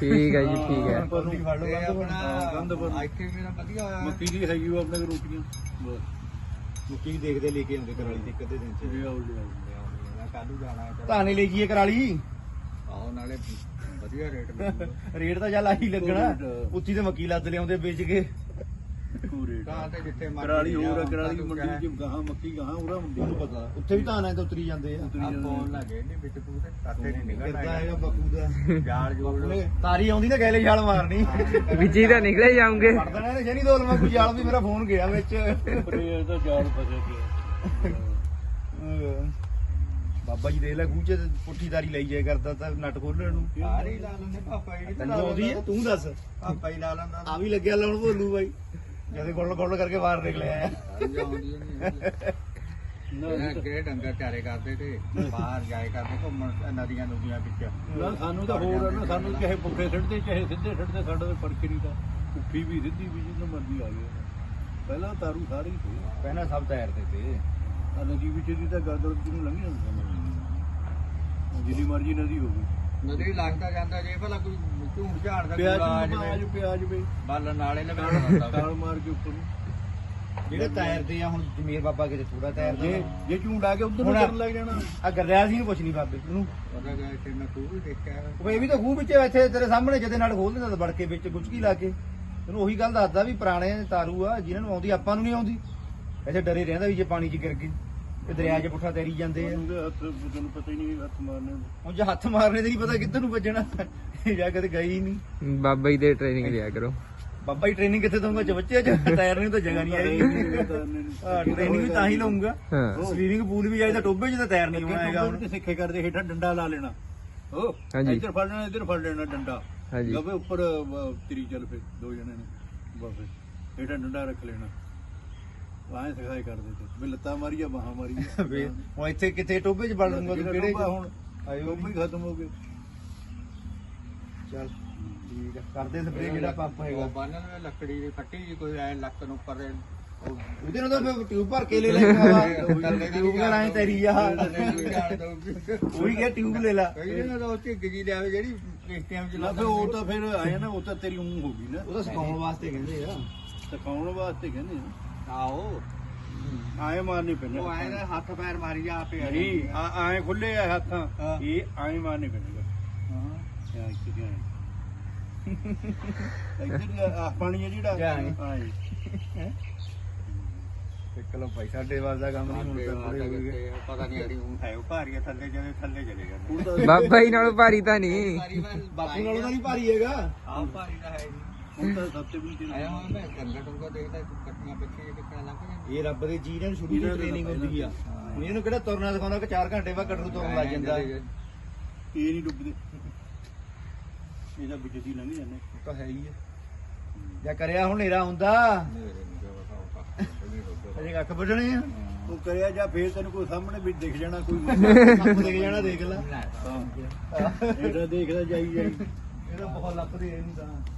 ਠੀਕ ਹੈ ਜੀ ਠੀਕ ਹੈ। ਗੋਲੀ ਫੜ ਲਓ ਤੇ ਬੰਦ ਆਪਣਾ ਗੰਦ ਪਰ- ਇੱਥੇ ਮੇਰਾ ਵਧੀਆ ਹੋਇਆ। ਮੱਕੀ ਦੀ ਹੈਗੀ ਉਹ ਆਪਣੇ ਕੋਲ ਰੋਟੀਆਂ। ਬਸ। ਮੁੱਕੀ ਵੀ ਦੇਖਦੇ ਲੈ ਕੇ ਆਉਂਦੇ ਕਰਾਲੀ ਤੇ ਕਦੇ ਦਿਨ ਚ। ਇਹ ਆਉ ਲਿਆ ਮੈਂ ਕੱਲੂ ਜਾਣਾ ਹੈ ਧਾਨੇ ਲੈ ਜੀਏ ਕਰਾਲੀ। ਆਹੋ ਨਾਲੇ ਵਧੀਆ ਰੇਟ ਤਾਂ ਚੱਲ ਆਹੀ ਲੱਗਣਾ। ਉੱਤੀ ਤੇ ਮੱਕੀ ਲੱਦ ਲਿਆਉਂਦੇ ਵੇਚ ਕੇ। ਪੂਰੇ ਤਾਂ ਤੇ ਜਿੱਥੇ ਮਰਜ਼ੀ ਕਰਾਲੀ ਹੋਰ ਆ, ਕਰਾਲੀ ਤੂੰ ਮੰਡੀ ਚ ਗਾਹਾਂ ਮੱਕੀ ਗਾਹਾਂ ਉਹਦਾ ਮੰਡੀ ਨੂੰ ਪਤਾ। ਉੱਥੇ ਵੀ ਧਾਨਾਂ ਤੇ ਉਤਰੀ ਜਾਂਦੇ ਆ। ਉਤਰੀ ਜਾਂਦੇ ਬੋਲ ਲੱਗੇ ਨਹੀਂ ਵਿੱਚ ਪੂਰੇ ਕਾਤੇ ਨਹੀਂ ਕਰਦਾ ਹੈਗਾ ਨਿਕਲਦਾ ਬੱਕੂ ਦਾ? ਜਾਲ ਜੋੜ ਤਾਰੀ ਆਉਂਦੀ ਨਾ ਗੈਲੇ ਛਾਲ ਮਾਰਨੀ। ਵਿੱਚੀ ਤਾਂ ਨਿਕਲੇ ਜਾਉਂਗੇ ਫੜ ਦੇਣਾ ਇਹਨੇ ਸ਼ਨੀ ਦੋਲ ਮੈਂ ਕੋਈ ਜਾਲ ਵੀ ਮੇਰਾ ਫੋਨ ਗਿਆ ਵਿੱਚ। ਪਰ ਤਾਂ ਜਾਲ ਫਸਿਆ ਪਿਆ ਅਹ ਬਾਬਾ ਜੀ ਦੇਖ ਲੈ ਗੂਚੇ ਤੇ ਪੁੱਠੀ ਤਾਰੀ ਲਈ ਜਾਇਆ ਕਰਦਾ ਤਾਂ ਨਟ ਖੋਲਣ ਨੂੰ। ਸਾਰੇ ਲਾ ਲੈਂਦੇ ਪਾਪਾ ਜੀ ਤੈਨੂੰ ਆਉਂਦੀ ਹੈ ਤੂੰ ਦੱਸ। ਪਾਪਾ ਹੀ ਲਾ ਲੈਂਦਾ। ਆ ਵੀ ਲੱਗਿਆ ਲਾਉਣ ਭੋਲੂ ਬਾਈ। ਜਦੇ ਗੋਲ ਗੋਲ ਕਰਕੇ ਬਾਹਰ ਨਿਕਲਿਆ ਆ। ਜਾਂਦੀ ਨਹੀਂ ਕਿਹੜੇ ਡੰਗਰ ਚਾਰੇ ਕਰਦੇ ਤੇ? ਬਾਹਰ ਜਾਏ ਕਰਦੇ ਘੁੰਮਣ ਨਦੀਆਂ ਨਦੀਆਂ ਵਿੱਚ। ਨਾ ਸਾਨੂੰ ਤਾਂ ਹੋਰ ਨਾ ਸਾਨੂੰ ਚਾਹੇ ਪੁੱਠੇ ਸਿੱਟਦੇ ਚਾਹੇ ਸਿੱਧੇ ਸਿੱਟਦੇ ਸਾਡਾ ਤਾਂ ਫ਼ਰਕ ਹੀ ਨਹੀਂ ਤਾਂ। ਪੁੱਠੀ ਵੀ ਸਿੱਧੀ ਵੀ ਜਿੰਨਾ ਮਰਜ਼ੀ ਆ ਗਏ ਪਹਿਲਾਂ ਤਾਰੂ ਸਾਰੇ ਹੀ ਸੀ। ਪਹਿਲਾਂ ਸਭ ਤੈਰ ਤੇ। ਤੇ ਆ ਨਦੀ ਵਿੱਚ ਦੀ ਤਾਂ ਗਰਦਨ ਜਿਹਨੂੰ ਲੰਘ ਜਾਂਦਾ ਜਿੰਨੀ ਮਰਜ਼ੀ ਨਦੀ ਹੋਵੇ। ਨਦੀ ਲੱਗਦਾ ਜਾਂਦਾ ਜੇ ਭਲਾ ਕੋਈ ਝੂੜ ਝਾੜ ਦਾ ਪਿਆਜ ਕੂੜਾ ਆ ਨੂੰ ਪਿਆਜ ਜਾਵੇ ਪਿਆਜ ਬਾਲਣ ਨਾਲੇ ਲਗਾਉਣਾ ਹੁੰਦਾ ਤਾਲ ਮਾਰ ਕੇ ਉੱਪਰ ਨੂੰ। ਜਿਹੜੇ ਤੈਰਦੇ ਆ ਹੁਣ ਜਮੀਰ ਬਾਬਾ ਕਿਤੇ ਥੋੜਾ ਤੈਰਦੇ ਜੇ ਜੇ ਝੂੰਡ ਆ ਕੇ ਉਧਰ ਨੂੰ ਹੁਣ- ਕਰਨ ਲੱਗ ਜਾਣਾ। ਆ ਗਰਦਿਆਲ ਸਿੰਘ ਨੂੰ ਪੁੱਛ ਨਹੀਂ ਬਾਬੇ। ਉਹਨੂੰ ਉਹਦਾ ਗਿਆ ਤੇ ਮੈਂ ਖੂਹ ਵੀ ਦੇਖਿਆ ਉਹ ਇਹ ਵੀ ਤਾਂ ਖੂਹ ਵਿੱਚ ਇੱਥੇ ਤੇਰੇ ਸਾਹਮਣੇ ਜਦੇ ਨਾਲ ਖੋਲ ਦਿੰਦਾ ਤਾਂ ਵੜ ਕੇ ਵਿੱਚ ਗੁਚਕੀ ਲਾ ਕੇ। ਤੈਨੂੰ ਉਹੀ ਗੱਲ ਦੱਸਦਾ ਵੀ ਪੁਰਾਣੇ ਤਾਰੂ ਆ ਜਿਨ੍ਹਾਂ ਨੂੰ ਆਉਂਦੀ ਆਪਾਂ ਨੂੰ ਨਹੀਂ ਆਉਂਦੀ। ਇੱਥੇ ਡਰੇ ਰਹਿੰਦਾ ਵੀ ਜੇ ਪਾਣੀ 'ਚ ਗਿਰ ਗਏ। ਤੇ ਦਰਿਆ 'ਚ ਪੁੱਠਾ ਤੈਰੀ ਜਾਂਦੇ ਆ। ਉਹਦੇ ਹੱਥ ਤੈਨੂੰ ਪਤਾ ਹੀ ਨਹੀਂ ਹੱਥ ਮਾਰਨੇ ਨੂੰ। ਹੁਣ ਜੇ ਹੱਥ ਮਾਰਨੇ ਤੇ ਨਹੀਂ ਪਤਾ ਕਿੱਧਰ ਨੂੰ ਵੱਜਣਾ। ਜਾਂ ਕਦੇ ਗਈ ਹੀ ਨਹੀਂ। ਬਾਬਾ ਜੀ ਦੇ ਟ੍ਰੇਨਿੰਗ ਲਿਆ ਕਰੋ। ਬਾਬਾ ਹੀ ਟ੍ਰੇਨਿੰਗ ਕਿੱਥੇ ਦਊਂਗਾ? ਚਵੱਚੇ 'ਚ ਤੈਰਨੇ ਨੂੰ ਤਾਂ ਜਗ੍ਹਾ ਨਹੀਂ ਆਈ ਹਾਂ ਟ੍ਰੇਨਿੰਗ ਵੀ ਤਾਂ ਹੀ ਲਊਂਗਾ ਹਾਂ। ਸਵੀਮਿੰਗ ਪੂਲ ਵੀ ਆਈ ਤਾਂ ਟੋਬੇ 'ਚ ਤਾਂ ਤੈਰ ਨਹੀਂ ਆਉਣਾ ਹੈਗਾ। ਹੁਣ ਤੇ ਸਿੱਖੇ ਕਰਦੇ ਹੇਠਾਂ ਡੰਡਾ ਲਾ ਲੈਣਾ। ਹੋ ਹਾਂਜੀ। ਇੱਧਰ ਫੜ ਲੈਣਾ ਇੱਧਰ ਫੜ ਲੈਣਾ ਡੰਡਾ। ਹਾਂਜੀ। ਲਵੇ ਉੱਪਰ ਤੇਰੀ ਚੱਲ ਫੇ ਦੋ ਜਣੇ ਨੇ। ਬਸ। ਹੇਠਾਂ ਡੰਡਾ ਰੱਖ ਲੈਣਾ। ਆਏ ਸਿਖਾਏ ਕਰਦੇ ਤੇ। ਵੀ ਲੱਤਾਂ ਮਾਰੀਆਂ ਬਾਹਾਂ ਮਾਰੀਆਂ। ਵੇ ਹੁਣ ਇੱਥੇ ਕਿੱਥੇ ਟੋਬੇ 'ਚ ਵੜ ਲੂੰਗਾ ਤੂੰ ਕਿਹੜੇ 'ਚ? ਹੁਣ ਆਇਓ ਉਹ ਵੀ। ਖਤਮ ਹੋ ਗਏ। ਚੱਲ ਠੀਕ ਆ। ਕਰਦੇ ਸਪਰੇ ਜਿਹੜਾ ਪੰਪ ਹੈਗਾ। ਉਹ ਬੰਨਣ ਵਿੱਚ ਲੱਕੜੀ ਦੀ ਫੱਟੀ ਜੀ ਕੋਈ ਐ ਲੱਕ ਨੂੰ ਉੱਪਰ ਦੇ। ਉਹਦੇ ਨਾਲ ਤਾਂ ਟਿਊਬ ਭਰ ਕੇ ਲੈ ਲੈ ਟਿਊਬ ਕਰਾਏ ਤੇਰੀ ਆ। ਉਹੀ ਕਿਹਾ ਟਿਊਬ ਲੈ ਲਾ। ਕਈ ਨਾ ਤਾਂ ਉਹ ਝਿੱਗ ਜੀ ਲਿਆਵੇ ਜਿਹੜੀ ਰਿਸ਼ਤਿਆਂ ਵਿੱਚ ਨਾ ਫੇ ਉਹ ਤਾਂ ਫਿਰ ਆਇਆ ਨਾ ਉਹ ਤਾਂ ਤੇਰੀ ਉਂ ਹੋ ਗਈ ਨਾ। ਉਹ ਤਾਂ ਸਿਖਾਉਣ ਵਾਸਤੇ ਕਹਿੰਦੇ ਆ। ਸਿਖਾਉਣ ਵਾਸਤੇ ਕਹਿੰਦੇ ਆ। ਆਓ। ਆਏ ਮਾਰਨੇ ਪੈਣੇ ਉਹ ਐ ਨਾ ਹੱਥ ਪੈਰ ਮਾਰੀ ਜਾ ਆਪੇ ਆ ਨਹੀਂ ਆ- ਆਏ ਖੁੱਲੇ ਆ ਹੱਥਾਂ। ਇਹ ਆਏ ਮਾਰਨੇ ਪੈਣੇ ਹਾਂ। ਯਾ ਆਏ। ਇੱਧਰ ਆ ਪਾਣੀ ਆ ਜਿਹੜਾ। ਜਾ ਆਏ। ਆਏ ਇੱਕ ਲੋ ਪੈਸਾ ਡੇਵਾਲ ਦਾ ਕੰਮ ਨਹੀਂ ਹੁਣ ਤਾਂ ਪੂਰੇ ਹੋ ਗਏ ਪਤਾ ਨਹੀਂ ਅੜੀ ਹੁਣ ਹੈ ਉਹ ਭਾਰੀ ਆ, ਥੱਲੇ ਜਦੇ ਥੱਲੇ ਚਲੇ ਜਾਂਦੇ ਬਾਬਾ ਜੀ ਨਾਲੋਂ ਭਾਰੀ ਤਾਂ ਨਹੀਂ। ਬਾਪੂ ਨਾਲੋਂ ਤਾਂ ਨਹੀਂ ਭਾਰੀ ਹੈਗਾ। ਆਹ ਭਾਰੀ ਤਾਂ ਹੈ ਨਹੀਂ ਇਹ ਰੱਬ ਦੇ ਜੀ ਨੇ ਸ਼ੁਰੂ ਤੋਂ ਟ੍ਰੇਨਿੰਗ ਹੁੰਦੀ ਆ। ਹੁਣ ਇਹਨੂੰ ਕਿਹੜਾ ਤੁਰਨਾ ਸਿਖਾਉਂਦਾ ਕਿ 4 ਘੰਟੇ ਬਾਅਦ ਕਟਰੂ ਤੁਰਨ ਲੱਗ ਜਾਂਦਾ। ਇਹ ਨਹੀਂ ਡੁੱਬਦੇ। ਇਹਦਾ ਵਿੱਚ ਦੀ ਲੰਘ ਜਾਂਦੇ ਉਹ ਤਾਂ ਹੈ ਹੀ ਆ। ਜਾਂ ਕਰਿਆ ਹੁਣ ਹਨੇਰਾ ਹੁੰਦਾ। ਅਜੇ ਕੱਖ ਵੱਢਣੇ ਆ। ਤੂੰ ਕਰਿਆ ਜਾਂ ਫੇਰ ਤੈਨੂੰ ਕੋਈ ਸਾਹਮਣੇ ਵੀ ਦਿਖ ਜਾਣਾ ਕੋਈ ਦਿਖ ਜਾਣਾ ਦੇਖ ਲੈ। ਲੈ ਇਹਦਾ ਦੇਖਦਾ ਜਾਈ ਜਾਈ। ਇਹਦਾ ਬਹੁਤ ਲੱਭਦੇ ਇਹਨੂੰ ਤਾਂ।